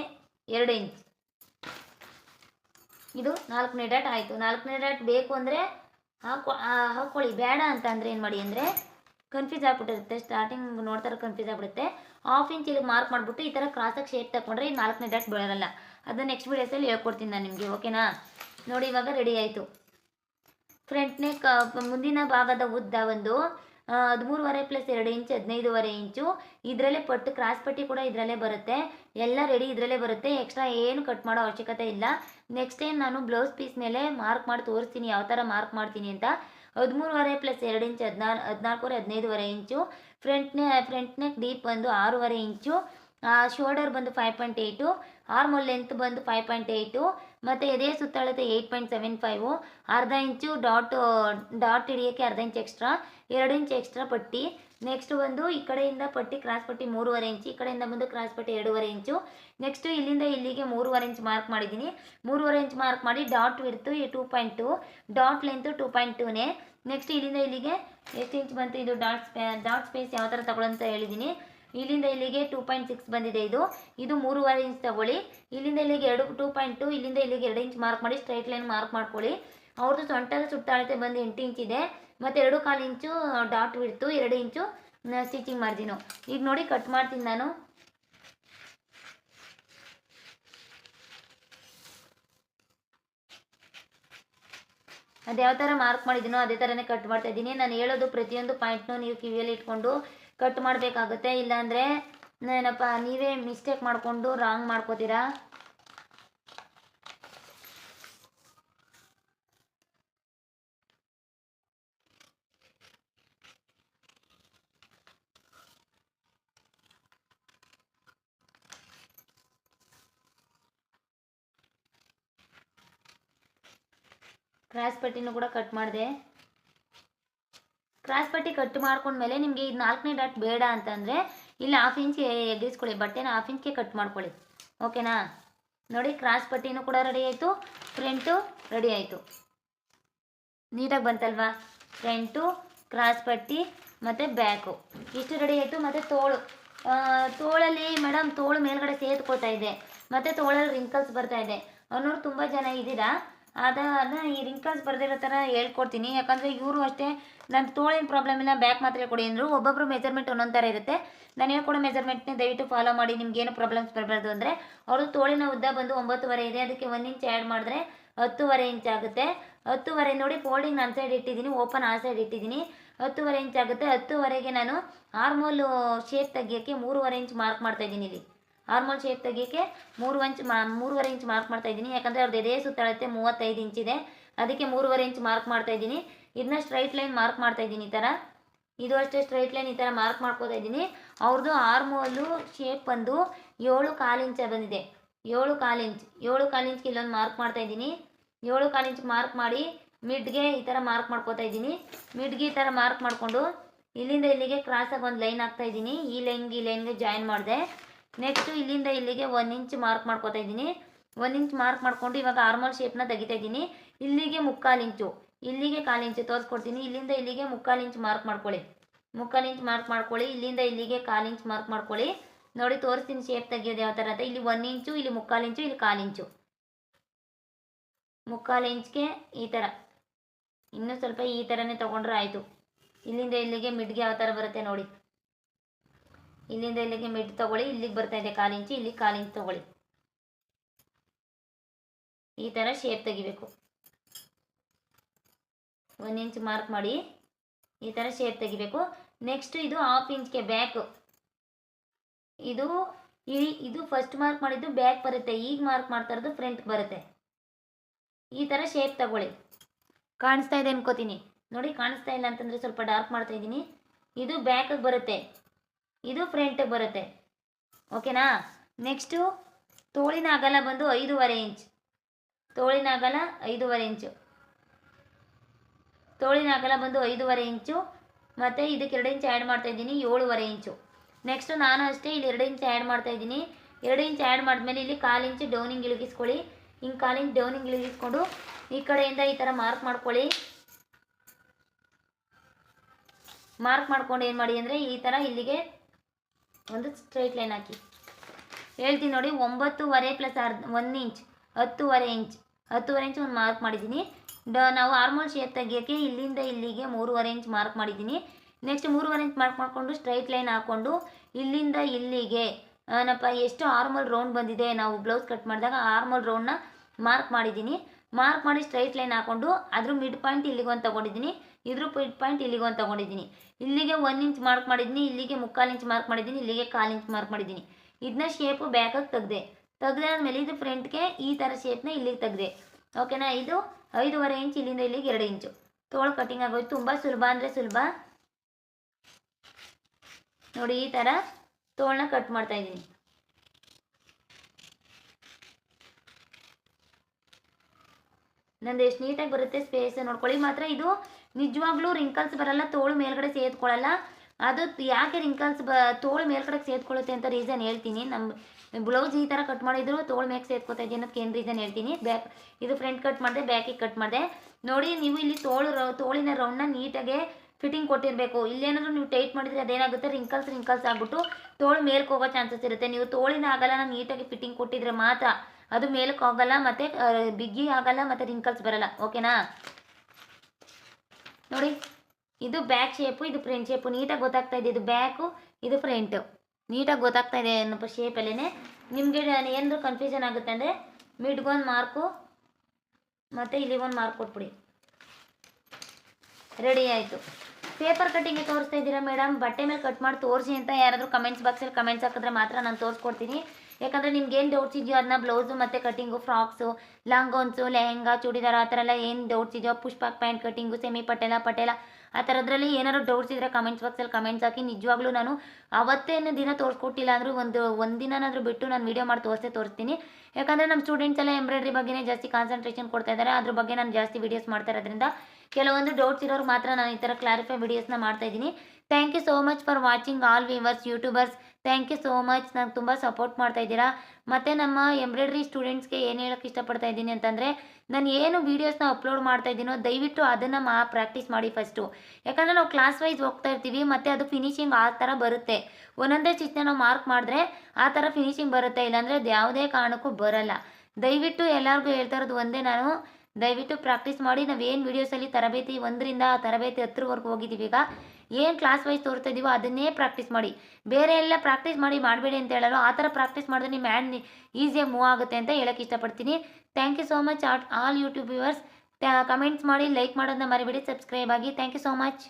ಎರಡು ಇಂಚ್ ಇದು ನಾಲ್ಕನೇ ಡಾಟ್ ಆಯಿತು. ನಾಲ್ಕನೇ ಡಾಟ್ ಬೇಕು ಅಂದರೆ ಹಾಕೊ ಹಾಕ್ಕೊಳ್ಳಿ ಬೇಡ ಅಂತ ಅಂದರೆ ಏನು ಮಾಡಿ ಅಂದರೆ ಕನ್ಫ್ಯೂಸ್ ಆಗ್ಬಿಟ್ಟಿರುತ್ತೆ. ಸ್ಟಾರ್ಟಿಂಗ್ ನೋಡ್ತಾರೆ ಕನ್ಫ್ಯೂಸ್ ಆಗ್ಬಿಡುತ್ತೆ. ಹಾಫ್ ಇಂಚ್ ಇಲ್ಲಿ ಮಾರ್ಕ್ ಮಾಡಿಬಿಟ್ಟು ಈ ಥರ ಕ್ರಾಸಾಗಿ ಶೇಪ್ ತಗೊಂಡ್ರೆ ಈ ನಾಲ್ಕನೇ ಡಾಟ್ ಬೀಳಲ್ಲ ಅದು ನೆಕ್ಸ್ಟ್ ವೀಡಿಯೋಸಲ್ಲಿ ಹೇಳ್ಕೊಡ್ತೀನಿ ನಾನು ನಿಮಗೆ ಓಕೆನಾ ನೋಡಿ ಇವಾಗ ರೆಡಿ ಆಯಿತು. ಫ್ರಂಟ್ ನೆಕ್ ಮುಂದಿನ ಭಾಗದ ಉದ್ದ ಒಂದು ಹದಿಮೂರುವರೆ ಪ್ಲಸ್ ಎರಡು ಇಂಚು, ಹದಿನೈದುವರೆ ಇಂಚು, ಇದರಲ್ಲೇ ಪಟ್ಟು ಕ್ರಾಸ್ ಪಟ್ಟಿ ಕೂಡ ಇದರಲ್ಲೇ ಬರುತ್ತೆ. ಎಲ್ಲ ರೆಡಿ ಇದರಲ್ಲೇ ಬರುತ್ತೆ. ಎಕ್ಸ್ಟ್ರಾ ಏನು ಕಟ್ ಮಾಡೋ ಅವಶ್ಯಕತೆ ಇಲ್ಲ. ನೆಕ್ಸ್ಟ್ ಟೈಮ್ ನಾನು ಬ್ಲೌಸ್ ಪೀಸ್ ಮೇಲೆ ಮಾರ್ಕ್ ಮಾಡಿ ತೋರಿಸ್ತೀನಿ. ಯಾವ ಥರ ಮಾರ್ಕ್ ಮಾಡ್ತೀನಿ ಅಂತ. ಹದಿಮೂರುವರೆ ಪ್ಲಸ್ ಎರಡು ಇಂಚು ಹದಿನಾರು ಹದಿನಾಲ್ಕೂವರೆ, ಹದಿನೈದುವರೆ ಇಂಚು ಫ್ರಂಟ್ನೆ ಫ್ರಂಟ್ ನೆಕ್ ಡೀಪ್ ಬಂದು ಆರೂವರೆ ಇಂಚು ಶೋಲ್ಡರ್ ಬಂದು five point eight armhole length ಬಂದು ಫೈವ್ ಪಾಯಿಂಟ್ ಏಯ್ಟು ಮತ್ತು ಎದೆ ಸುತ್ತಳತೆ ಏಯ್ಟ್ ಪಾಯಿಂಟ್ ಸೆವೆನ್ ಫೈವು ಅರ್ಧ ಇಂಚು ಡಾಟ್ ಡಾಟ್ ಹಿಡಿಯೋಕ್ಕೆ ಅರ್ಧ ಇಂಚ್ ಎಕ್ಸ್ಟ್ರಾ ಎರಡು ಇಂಚ್ ಎಕ್ಸ್ಟ್ರಾ ಪಟ್ಟಿ. ನೆಕ್ಸ್ಟ್ ಬಂದು ಈ ಕಡೆಯಿಂದ ಪಟ್ಟಿ ಕ್ರಾಸ್ ಪಟ್ಟಿ ಮೂರುವರೆ ಇಂಚು, ಈ ಕಡೆಯಿಂದ ಬಂದು ಕ್ರಾಸ್ ಪಟ್ಟಿ ಎರಡೂವರೆ ಇಂಚು. ನೆಕ್ಸ್ಟ್ ಇಲ್ಲಿಂದ ಇಲ್ಲಿಗೆ ಮೂರುವರೆ ಇಂಚ್ ಮಾರ್ಕ್ ಮಾಡಿದ್ದೀನಿ. ಮೂರುವರೆ ಇಂಚ್ ಮಾರ್ಕ್ ಮಾಡಿ ಡಾಟ್ ಇರ್ತು ಈ two point two dot length two point ಟೂನೇ next ಇಲ್ಲಿಂದ ಇಲ್ಲಿಗೆ, ಎಷ್ಟು ಇಂಚ್ ಬಂತು ಇದು? ಡಾಟ್ ಸ್ಪೇ, ಡಾಟ್ ಸ್ಪೇಸ್ ಯಾವ ಥರ ತಗೊಳ್ಳೋಂತ ಹೇಳಿದ್ದೀನಿ. ಇಲ್ಲಿಂದ ಇಲ್ಲಿಗೆ ಟೂ ಪಾಯಿಂಟ್ ಸಿಕ್ಸ್ ಬಂದಿದೆ ಇದು. ಇದು ಮೂರುವರೆ ಇಂಚ್ ತಗೊಳ್ಳಿ. ಇಲ್ಲಿಂದ ಇಲ್ಲಿಗೆ ಎರಡು ಟೂ ಪಾಯಿಂಟ್ ಟು ಇಲ್ಲಿಂದ ಇಲ್ಲಿಗೆ ಎರಡು ಇಂಚ್ ಮಾರ್ಕ್ ಮಾಡಿ ಸ್ಟ್ರೈಟ್ ಲೈನ್ ಮಾರ್ಕ್ ಮಾಡ್ಕೊಳ್ಳಿ. ಅವ್ರದ್ದು ಸೊಂಟದ ಸುತ್ತಾಳತೆ ಬಂದು ಎಂಟು ಇಂಚ್ ಇದೆ. ಮತ್ತು ಎರಡು ಕಾಲು ಇಂಚು ಡಾಟ್ ಬಿಡ್ತು ಎರಡು ಇಂಚು ಸ್ಟಿಚಿಂಗ್ ಮಾರ್ಜಿನು ಈಗ ನೋಡಿ ಕಟ್ ಮಾಡ್ತೀನಿ ನಾನು. ಅದು ಯಾವ ಥರ ಮಾರ್ಕ್ ಮಾಡಿದ್ದೀನೋ ಅದೇ ಥರನೇ ಕಟ್ ಮಾಡ್ತಾ ಇದ್ದೀನಿ. ನಾನು ಹೇಳೋದು ಪ್ರತಿಯೊಂದು ಪಾಯಿಂಟ್ನು ನೀವು ಕಿವಿಯಲ್ಲಿ ಇಟ್ಕೊಂಡು ಕಟ್ ಮಾಡಬೇಕಾಗುತ್ತೆ ಇಲ್ಲಾಂದರೆ ಏನಪ್ಪ ನೀವೇ ಮಿಸ್ಟೇಕ್ ಮಾಡಿಕೊಂಡು ರಾಂಗ್ ಮಾಡ್ಕೋತೀರಾ? ಕ್ರಾಸ್ ಪಟ್ಟಿನೂ ಕೂಡ ಕಟ್ ಮಾಡಿದೆ. ಕ್ರಾಸ್ ಪಟ್ಟಿ ಕಟ್ ಮಾಡ್ಕೊಂಡ್ಮೇಲೆ ನಿಮಗೆ ಇದು ನಾಲ್ಕನೇ ಡಾಟ್ ಬೇಡ ಅಂತಂದರೆ ಇಲ್ಲಿ ಹಾಫ್ ಇಂಚ್ ಎಗ್ರಿಸ್ಕೊಳ್ಳಿ ಬಟ್ಟೆನ ಹಾಫ್ ಇಂಚ್ಗೆ ಕಟ್ ಮಾಡ್ಕೊಳ್ಳಿ. ಓಕೆನಾ ನೋಡಿ, ಕ್ರಾಸ್ ಪಟ್ಟಿನೂ ಕೂಡ ರೆಡಿ ಆಯಿತು ಫ್ರಂಟು ರೆಡಿ ಆಯಿತು. ನೀಟಾಗಿ ಬಂತಲ್ವಾ? ಫ್ರಂಟು ಕ್ರಾಸ್ ಪಟ್ಟಿ, ಮತ್ತು ಬ್ಯಾಕು ಇಷ್ಟು ರೆಡಿ ಆಯಿತು, ಮತ್ತು ತೋಳು. ತೋಳಲ್ಲಿ ಮೇಡಮ್ ತೋಳು ಮೇಲ್ಗಡೆ ಸೇತ್ಕೊಳ್ತಾ ಇದೆ. ಮತ್ತು ತೋಳಲ್ಲಿ ರಿಂಕಲ್ಸ್ ಬರ್ತಾ ಇದೆ. ಅನ್ನೋರು ತುಂಬ ಜನ ಇದ್ದೀರಾ? ಅದ ಅದನ್ನ ಈ ರಿಂಕಲ್ಸ್ ಬರ್ದಿರೋ ಥರ ಹೇಳ್ಕೊಡ್ತೀನಿ. ಯಾಕಂದರೆ ಇವರು ಅಷ್ಟೇ ನನ್ನ ತೋಳಿನ ಪ್ರಾಬ್ಲಮ್ ಇಲ್ಲ ಬ್ಯಾಕ್ ಮಾತ್ರ ಕೊಡಿ ಅಂದರು. ಒಬ್ಬೊಬ್ಬರು ಮೆಜರ್ಮೆಂಟ್ ಒಂದೊಂದು ಥರ ಇರುತ್ತೆ. ನಾನು ಹೇಳ್ಕೊಡೋ ಮೆಜರ್ಮೆಂಟ್ನೇ ದಯವಿಟ್ಟು ಫಾಲೋ ಮಾಡಿ. ನಿಮ್ಗೆ ಏನು ಪ್ರಾಬ್ಲಮ್ಸ್ ಬರಬಾರ್ದು ಅಂದರೆ ಅವರು ತೋಳಿನ ಉದ್ದ ಬಂದು ಒಂಬತ್ತುವರೆ ಇದೆ. ಅದಕ್ಕೆ ಒಂದು ಇಂಚ್ ಆ್ಯಡ್ ಮಾಡಿದ್ರೆ ಹತ್ತುವರೆ ಇಂಚ್ ಆಗುತ್ತೆ. ಹತ್ತುವರೆ ನೋಡಿ ಫೋಲ್ಡಿಂಗ್ ನನ್ನ ಸೈಡ್ ಇಟ್ಟಿದ್ದೀನಿ ಓಪನ್ ಆ ಸೈಡ್ ಇಟ್ಟಿದ್ದೀನಿ. ಹತ್ತುವರೆ ಇಂಚ್ ಆಗುತ್ತೆ. ಹತ್ತುವರೆಗೆ ನಾನು ಆರ್ಮೋಲು ಶೇಪ್ ತೆಗಿಯೋಕ್ಕೆ ಮೂರುವರೆ ಇಂಚ್ ಮಾರ್ಕ್ ಮಾಡ್ತಾ ಇದ್ದೀನಿ ಇಲ್ಲಿ. ಆರ್ಮೋಲ್ ಶೇಪ್ ತೆಗಿಯೋಕ್ಕೆ ಮೂರು ಇಂಚ್ ಮಾ ಮೂರುವರೆ ಇಂಚ್ ಮಾರ್ಕ್ ಮಾಡ್ತಾ ಇದ್ದೀನಿ. ಯಾಕಂದರೆ ಅವ್ರದ್ದು ಎದೆ ಸುತ್ತಳತೆ ಮೂವತ್ತೈದು ಇದೆ. ಅದಕ್ಕೆ ಮೂರುವರೆ ಇಂಚ್ ಮಾರ್ಕ್ ಮಾಡ್ತಾ ಇದ್ದೀನಿ. ಇದನ್ನ ಸ್ಟ್ರೈಟ್ ಲೈನ್ ಮಾರ್ಕ್ ಮಾಡ್ತಾ ಇದ್ದೀನಿ ಈ ಥರ ಇದು ಅಷ್ಟೇ ಸ್ಟ್ರೈಟ್ ಲೈನ್ ಈ ಥರ ಮಾರ್ಕ್ ಮಾಡ್ಕೋತಾ ಇದ್ದೀನಿ. ಅವ್ರದ್ದು ಆರ್ಮೋಲು ಶೇಪ್ ಬಂದು ಏಳು ಕಾಲು ಇಂಚ ಬಂದಿದೆ. ಏಳು ಕಾಲು ಇಂಚ್ ಏಳು ಕಾಲು ಇಂಚ್ಗೆ ಇಲ್ಲೊಂದು ಮಾರ್ಕ್ ಮಾಡ್ತಾ ಇದ್ದೀನಿ. ಏಳು ಕಾಲು ಇಂಚ್ ಮಾರ್ಕ್ ಮಾಡಿ ಮಿಡ್ಗೆ ಈ ಥರ ಮಾರ್ಕ್ ಮಾಡ್ಕೋತಾ ಇದ್ದೀನಿ. ಮಿಡ್ಗೆ ಈ ಥರ ಮಾರ್ಕ್ ಮಾಡಿಕೊಂಡು ಇಲ್ಲಿಂದ ಇಲ್ಲಿಗೆ ಕ್ರಾಸಾಗಿ ಒಂದು ಲೈನ್ ಹಾಕ್ತಾ ಇದ್ದೀನಿ. ಈ ಲೈನ್ಗೆ ಈ ಲೈನ್ಗೆ ಜಾಯಿನ್ ಮಾಡಿದೆ. ನೆಕ್ಸ್ಟು ಇಲ್ಲಿಂದ ಇಲ್ಲಿಗೆ ಒನ್ ಇಂಚ್ ಮಾರ್ಕ್ ಮಾಡ್ಕೋತಾ ಇದ್ದೀನಿ. ಒನ್ ಇಂಚ್ ಮಾರ್ಕ್ ಮಾಡಿಕೊಂಡು ಇವಾಗ ಆರ್ಮಲ್ ಶೇಪ್ನ ತೆಗಿತಾ ಇದ್ದೀನಿ. ಇಲ್ಲಿಗೆ ಮುಕ್ಕಾಲು ಇಂಚು. ಇಲ್ಲಿಗೆ ಕಾಲು ಇಂಚು ತೋರಿಸ್ಕೊಡ್ತೀನಿ. ಇಲ್ಲಿಂದ ಇಲ್ಲಿಗೆ ಮುಕ್ಕಾಲು ಇಂಚ್ ಮಾರ್ಕ್ ಮಾಡ್ಕೊಳ್ಳಿ. ಮುಕ್ಕಾಲು ಇಂಚ್ ಮಾರ್ಕ್ ಮಾಡ್ಕೊಳ್ಳಿ. ಇಲ್ಲಿಂದ ಇಲ್ಲಿಗೆ ಕಾಲು ಇಂಚ್ ಮಾರ್ಕ್ ಮಾಡ್ಕೊಳ್ಳಿ. ನೋಡಿ ತೋರಿಸ್ತೀನಿ ಶೇಪ್ ತೆಗಿಯೋದು ಯಾವ ಥರ ಅಂತ. ಇಲ್ಲಿ ಒನ್ ಇಂಚು, ಇಲ್ಲಿ ಮುಕ್ಕಾಲು ಇಂಚು, ಇಲ್ಲಿ ಕಾಲು ಇಂಚು. ಮುಕ್ಕಾಲು ಇಂಚ್ಗೆ ಈ ಥರ ಇನ್ನೂ ಸ್ವಲ್ಪ ಈ ಥರನೇ ತೊಗೊಂಡ್ರೆ ಆಯಿತು. ಇಲ್ಲಿಂದ ಇಲ್ಲಿಗೆ ಮಿಡ್ಗೆ ಯಾವ ಥರ ಬರುತ್ತೆ ನೋಡಿ. ಇಲ್ಲಿಂದ ಇಲ್ಲಿಗೆ ಮಿಡ್ ತಗೊಳ್ಳಿ, ಇಲ್ಲಿಗೆ ಬರ್ತಾ ಇದೆ ಕಾಲು ಇಂಚು, ಇಲ್ಲಿಗೆ ಕಾಲು ಇಂಚ್ ತಗೊಳ್ಳಿ. ಈ ಥರ ಶೇಪ್ ತೆಗಿಬೇಕು. ಒಂದು ಇಂಚ್ ಮಾರ್ಕ್ ಮಾಡಿ ಈ ಥರ ಶೇಪ್ ತೆಗಿಬೇಕು. ನೆಕ್ಸ್ಟ್ ಇದು ಹಾಫ್ ಇಂಚ್ಗೆ ಬ್ಯಾಕು ಇದು ಈ, ಇದು ಫಸ್ಟ್ ಮಾರ್ಕ್ ಮಾಡಿದ್ದು ಬ್ಯಾಕ್ ಬರುತ್ತೆ, ಈಗ ಮಾರ್ಕ್ ಮಾಡ್ತಾ ಇರೋದು ಫ್ರಂಟ್ ಬರುತ್ತೆ. ಈ ಥರ ಶೇಪ್ ತಗೊಳ್ಳಿ. ಕಾಣಿಸ್ತಾ ಇದೆ ಅನ್ಕೋತೀನಿ. ನೋಡಿ, ಕಾಣಿಸ್ತಾ ಇಲ್ಲ ಅಂತಂದರೆ ಸ್ವಲ್ಪ ಡಾರ್ಕ್ ಮಾಡ್ತಾ ಇದ್ದೀನಿ. ಇದು ಬ್ಯಾಕಿಗೆ ಬರುತ್ತೆ. ಇದು ಫ್ರಂಟಿಗೆ ಬರುತ್ತೆ. ಓಕೆನಾ ನೆಕ್ಸ್ಟು ತೋಳಿನ ಅಗಲ ಬಂದು ಐದೂವರೆ ಇಂಚ್ ತೋಳಿನ ಅಗಲ ಐದೂವರೆ ಇಂಚು ತೋಳಿನ ಅಗಲ ಬಂದು ಐದೂವರೆ ಇಂಚು ಮತ್ತು ಇದಕ್ಕೆ ಎರಡು ಇಂಚ್ ಆ್ಯಡ್ ಮಾಡ್ತಾ ಇದ್ದೀನಿ, ಏಳುವರೆ ಇಂಚು ನೆಕ್ಸ್ಟು ನಾನು ಅಷ್ಟೇ ಇಲ್ಲಿ ಎರಡು ಇಂಚ್ ಆ್ಯಡ್ ಮಾಡ್ತಾ ಇದ್ದೀನಿ. ಎರಡು ಇಂಚ್ ಆ್ಯಡ್ ಮಾಡಿದ್ಮೇಲೆ ಇಲ್ಲಿ ಕಾಲು ಇಂಚು ಡೌನಿಂಗ್ ಇಳಗಿಸ್ಕೊಳ್ಳಿ. ಹಿಂಗೆ ಕಾಲು ಇಂಚ್ ಡೌನಿಂಗ್ ಇಳಗಿಸ್ಕೊಂಡು ಈ ಕಡೆಯಿಂದ ಈ ಥರ ಮಾರ್ಕ್ ಮಾಡ್ಕೊಳ್ಳಿ. ಮಾರ್ಕ್ ಮಾಡ್ಕೊಂಡು ಏನು ಮಾಡಿ ಅಂದರೆ ಈ ಥರ ಇಲ್ಲಿಗೆ ಒಂದು ಸ್ಟ್ರೈಟ್ ಲೈನ್ ಹಾಕಿ. ಹೇಳ್ತೀನಿ ನೋಡಿ, ಒಂಬತ್ತುವರೆ ಪ್ಲಸ್ ಅರ್ಧ, ಒಂದು ಇಂಚ್ ಹತ್ತುವರೆ ಇಂಚ್ ಹತ್ತುವರೆ ಇಂಚ್ ಒಂದು ಮಾರ್ಕ್ ಮಾಡಿದ್ದೀನಿ. ಡ, ನಾವು ಆರ್ಮೋಲ್ ಶೇಪ್ ತೆಗಿಯೋಕ್ಕೆ ಇಲ್ಲಿಂದ ಇಲ್ಲಿಗೆ ಮೂರುವರೆ ಇಂಚ್ ಮಾರ್ಕ್ ಮಾಡಿದ್ದೀನಿ. ನೆಕ್ಸ್ಟ್ ಮೂರುವರೆ ಇಂಚ್ ಮಾರ್ಕ್ ಮಾಡಿಕೊಂಡು ಸ್ಟ್ರೈಟ್ ಲೈನ್ ಹಾಕ್ಕೊಂಡು ಇಲ್ಲಿಂದ ಇಲ್ಲಿಗೆ, ಏನಪ್ಪ, ಎಷ್ಟು ಆರ್ಮಲ್ ರೌಂಡ್ ಬಂದಿದೆ, ನಾವು ಬ್ಲೌಸ್ ಕಟ್ ಮಾಡಿದಾಗ ಆರ್ಮಲ್ ರೌಂಡ್ನ ಮಾರ್ಕ್ ಮಾಡಿದ್ದೀನಿ. ಮಾರ್ಕ್ ಮಾಡಿ ಸ್ಟ್ರೈಟ್ ಲೈನ್ ಹಾಕ್ಕೊಂಡು ಅದ್ರ ಮಿಡ್ ಪಾಯಿಂಟ್ ಇಲ್ಲಿಗೆ ಒಂದು ತೊಗೊಂಡಿದ್ದೀನಿ. ಇದ್ರ ಪಾಯಿಂಟ್ ಇಲ್ಲಿಗೆ ಒಂದು ತೊಗೊಂಡಿದ್ದೀನಿ. ಇಲ್ಲಿಗೆ ಒಂದು ಇಂಚ್ ಮಾರ್ಕ್ ಮಾಡಿದ್ದೀನಿ, ಇಲ್ಲಿಗೆ ಮುಕ್ಕಾಲು ಇಂಚ್ ಮಾರ್ಕ್ ಮಾಡಿದ್ದೀನಿ, ಇಲ್ಲಿಗೆ ಕಾಲು ಇಂಚ್ ಮಾರ್ಕ್ ಮಾಡಿದ್ದೀನಿ. ಇದನ್ನ ಶೇಪು ಬ್ಯಾಕಾಗಿ ತೆಗ್ದೆ. ಆದಮೇಲೆ ಇದು ಫ್ರಂಟ್ಗೆ ಈ ಥರ ಶೇಪ್ನ ಇಲ್ಲಿಗೆ ತೆಗ್ದೆ. ಓಕೆನಾ ಇದು ಐದೂವರೆ ಇಂಚ್ ಇಲ್ಲಿಂದ ಇಲ್ಲಿಗೆ ಎರಡು ಇಂಚು ತೋಳು ಕಟಿಂಗ್ ಆಗೋಯ್ತು. ತುಂಬ ಸುಲಭ ಅಂದರೆ ಸುಲಭ. ನೋಡಿ, ಈ ಥರ ತೋಳನ್ನ ಕಟ್ ಮಾಡ್ತಾ ಇದ್ದೀನಿ. ನಂದು ಎಷ್ಟು ನೀಟಾಗಿ ಬರುತ್ತೆ ಸ್ಪೇಸ್ ನೋಡ್ಕೊಳ್ಳಿ. ಮಾತ್ರ ಇದು ನಿಜವಾಗ್ಲೂ ರಿಂಕಲ್ಸ್ ಬರಲ್ಲ, ತೋಳು ಮೇಲ್ಗಡೆ ಸೇದ್ಕೊಳ್ಳಲ್ಲ. ಅದು ಯಾಕೆ ರಿಂಕಲ್ಸ್ ಬ, ತೋಳು ಮೇಲ್ಗಡೆ ಸೇದ್ಕೊಳ್ಳುತ್ತೆ ಅಂತ ರೀಸನ್ ಹೇಳ್ತೀನಿ. ನಮ್ಮ ಬ್ಲೌಸ್ ಈ ಥರ ಕಟ್ ಮಾಡಿದ್ರು, ತೋಳು ಮೇಲೆ ಸೇದ್ಕೊತಾ ಇದೆ ಅನ್ನೋದಕ್ಕೆ ಏನು ರೀಸನ್ ಹೇಳ್ತೀನಿ? ಬ್ಯಾಕ್, ಇದು ಫ್ರಂಟ್ ಕಟ್ ಮಾಡಿದೆ ಬ್ಯಾಕಿಗೆ ಕಟ್ ಮಾಡಿದೆ. ನೋಡಿ, ನೀವು ಇಲ್ಲಿ ತೋಳು ತೋಳಿನ ರೌಂಡ್ನ ನೀಟಾಗೆ ಫಿಟ್ಟಿಂಗ್ ಕೊಟ್ಟಿರಬೇಕು. ಇಲ್ಲೇನಾದ್ರೂ ನೀವು ಟೈಟ್ ಮಾಡಿದರೆ ಅದೇನಾಗುತ್ತೆ? ರಿಂಕಲ್ಸ್ ರಿಂಕಲ್ಸ್ ಆಗ್ಬಿಟ್ಟು ತೋಳು ಮೇಲ್ಕ್ಕೆ ಹೋಗೋ ಚಾನ್ಸಸ್ ಇರುತ್ತೆ. ನೀವು ತೋಳಿನ ಆಗಲ್ಲ ನೀಟಾಗಿ ಫಿಟ್ಟಿಂಗ್ ಕೊಟ್ಟಿದ್ರೆ ಮಾತ್ರ ಅದು ಮೇಲಕ್ಕೆ ಹೋಗಲ್ಲ ಮತ್ತು ಬಿಗ್ಗಿ ಆಗಲ್ಲ, ಮತ್ತು ರಿಂಕಲ್ಸ್ ಬರಲ್ಲ. ಓಕೆನಾ ನೋಡಿ, ಇದು ಬ್ಯಾಕ್ ಶೇಪು ಇದು ಫ್ರಂಟ್ ಶೇಪು ನೀಟಾಗಿ ಗೊತ್ತಾಗ್ತಾ ಇದೆ, ಇದು ಬ್ಯಾಕು ಇದು ಫ್ರಂಟು ನೀಟಾಗಿ ಗೊತ್ತಾಗ್ತಾ ಇದೆ ಏನಪ್ಪ ಶೇಪಲ್ಲೇ ನಿಮಗೆ ಏನಾದರೂ ಕನ್ಫ್ಯೂಷನ್ ಆಗುತ್ತೆ ಅಂದರೆ ಮಿಡ್ಗೊಂದು ಮಾರ್ಕು ಮತ್ತು ಒಂದು ಮಾರ್ಕ್ ಕೊಟ್ಬಿಡಿ. ರೆಡಿ ಆಯಿತು. ಪೇಪರ್ ಕಟ್ಟಿಂಗ್ಗೆ ತೋರಿಸ್ತಾ ಇದ್ದೀರಾ ಮೇಡಮ್ ಬಟ್ಟೆ ಮೇಲೆ ಕಟ್ ಮಾಡಿ ತೋರಿಸಿ ಅಂತ ಯಾರಾದರೂ ಕಮೆಂಟ್ಸ್ ಬಾಕ್ಸಲ್ಲಿ ಕಮೆಂಟ್ಸ್ ಹಾಕಿದ್ರೆ ಮಾತ್ರ ನಾನು ತೋರಿಸ್ಕೊಡ್ತೀನಿ. ಯಾಕಂದರೆ ನಿಮ್ಗೆ ಏನು ಡೌಟ್ಸ್ ಇದೆಯೋ ಅದನ್ನ ಬ್ಲೌಸು ಮತ್ತು cutting frocks long gowns lehenga, churidar ಆ ಥರ ಎಲ್ಲ ಏನು ಡೌಟ್ಸ್ ಇದೆಯೋ ಪುಷ್ಪಾಕ್ pant cutting semi Patiala Patiala ಆ ಥರದ್ರಲ್ಲಿ ಏನಾದ್ರು ಡೌಟ್ಸ್ ಇದ್ದರೆ ಕಮೆಂಟ್ಸ್ ಬಾಕ್ಸಲ್ಲಿ ಕಮೆಂಟ್ಸ್ ಹಾಕಿ. ನಿಜವಾಗ್ಲೂ ನಾನು ಅವತ್ತೇನು ದಿನ ತೋರಿಸ್ಕೊಟ್ಟಿಲ್ಲ ಅಂದರೂ ಒಂದು ಒಂದು ದಿನನಾದರೂ ಬಿಟ್ಟು ನಾನು ವೀಡಿಯೋ ಮಾಡಿ ತೋರಿಸೇ ತೋರಿಸ್ತೀನಿ. ಯಾಕಂದರೆ ನಮ್ಮ ಸ್ಟೂಡೆಂಟ್ಸ್ ಎಲ್ಲ ಎಂಬ್ರಾಯ್ಡ್ರಿ ಬಗ್ಗೆನೇ ಜಾಸ್ತಿ ಕಾನ್ಸಂಟ್ರೇಷನ್ ಕೊಡ್ತಾ ಇದ್ದಾರೆ ಅದ್ರ ಬಗ್ಗೆ ನಾನು ಜಾಸ್ತಿ ವೀಡಿಯೋಸ್ ಮಾಡ್ತಾ ಇರೋದ್ರಿಂದ ಕೆಲವೊಂದು ಡೌಟ್ಸ್ ಇರೋರು ಮಾತ್ರ ನಾನು ಈ ಥರ ಕ್ಲಾರಿಫೈ ವೀಡಿಯೋಸ್ನ ಮಾಡ್ತಾ ಇದ್ದೀನಿ. Thank you so much for watching all viewers YouTubers thank you so much ನಂಗೆ ತುಂಬ ಸಪೋರ್ಟ್ ಮಾಡ್ತಾ ಇದ್ದೀರಾ. ಮತ್ತು ನಮ್ಮ ಎಂಬ್ರಾಯ್ಡ್ರಿ ಸ್ಟೂಡೆಂಟ್ಸ್ಗೆ ಏನು ಹೇಳೋಕ್ಕೆ ಇಷ್ಟಪಡ್ತಾ ಇದ್ದೀನಿ ಅಂತಂದರೆ, ನಾನು ಏನು ವೀಡಿಯೋಸ್ನ ಅಪ್ಲೋಡ್ ಮಾಡ್ತಾ ಇದ್ದೀನೋ ದಯವಿಟ್ಟು ಅದನ್ನು ಮಾ ಪ್ರಾಕ್ಟೀಸ್ ಮಾಡಿ ಫಸ್ಟು ಯಾಕಂದರೆ ನಾವು ಕ್ಲಾಸ್ ವೈಸ್ ಹೋಗ್ತಾ ಇರ್ತೀವಿ, ಮತ್ತು ಅದು ಫಿನಿಶಿಂಗ್ ಆ ಥರ ಬರುತ್ತೆ. ಒಂದೊಂದೇ ಸ್ಟಿಚ್ನ ನಾವು ಮಾರ್ಕ್ ಮಾಡಿದ್ರೆ ಆ ಥರ ಫಿನಿಶಿಂಗ್ ಬರುತ್ತೆ. ಇಲ್ಲಾಂದರೆ ಅದು ಯಾವುದೇ ಕಾರಣಕ್ಕೂ ಬರಲ್ಲ. ದಯವಿಟ್ಟು ಎಲ್ಲರಿಗೂ ಹೇಳ್ತಾ ಇರೋದು ಒಂದೇ ನಾನು. ದಯವಿಟ್ಟು ಪ್ರಾಕ್ಟೀಸ್ ಮಾಡಿ, ನಾವು ಏನು ವೀಡಿಯೋಸಲ್ಲಿ ತರಬೇತಿ ಒಂದರಿಂದ ತರಬೇತಿ ಹತ್ತರವರೆಗೂ ಹೋಗಿದ್ದೀವಿ ಈಗ. ಏನು ಕ್ಲಾಸ್ ವೈಸ್ ತೋರ್ತಾ ಇದೀವೋ ಅದನ್ನೇ ಪ್ರಾಕ್ಟೀಸ್ ಮಾಡಿ. ಬೇರೆ ಎಲ್ಲ ಪ್ರಾಕ್ಟೀಸ್ ಮಾಡಿ ಮಾಡಬೇಡಿ ಅಂತ ಹೇಳಲ್ಲ, ಆ ಥರ ಪ್ರಾಕ್ಟೀಸ್ ಮಾಡಿದ್ರೆ ನಿಮ್ಮ ಹ್ಯಾಂಡ್ ಈಸಿಯಾಗಿ ಮೂವ್ ಆಗುತ್ತೆ ಅಂತ ಹೇಳೋಕ್ಕೆ ಇಷ್ಟಪಡ್ತೀನಿ. Thank you so much all YouTube viewers comments ಮಾಡಿ ಲೈಕ್ ಮಾಡೋದನ್ನ ಮರಿಬೇಡಿ ಸಬ್ಸ್ಕ್ರೈಬ್ ಆಗಿ. Thank you so much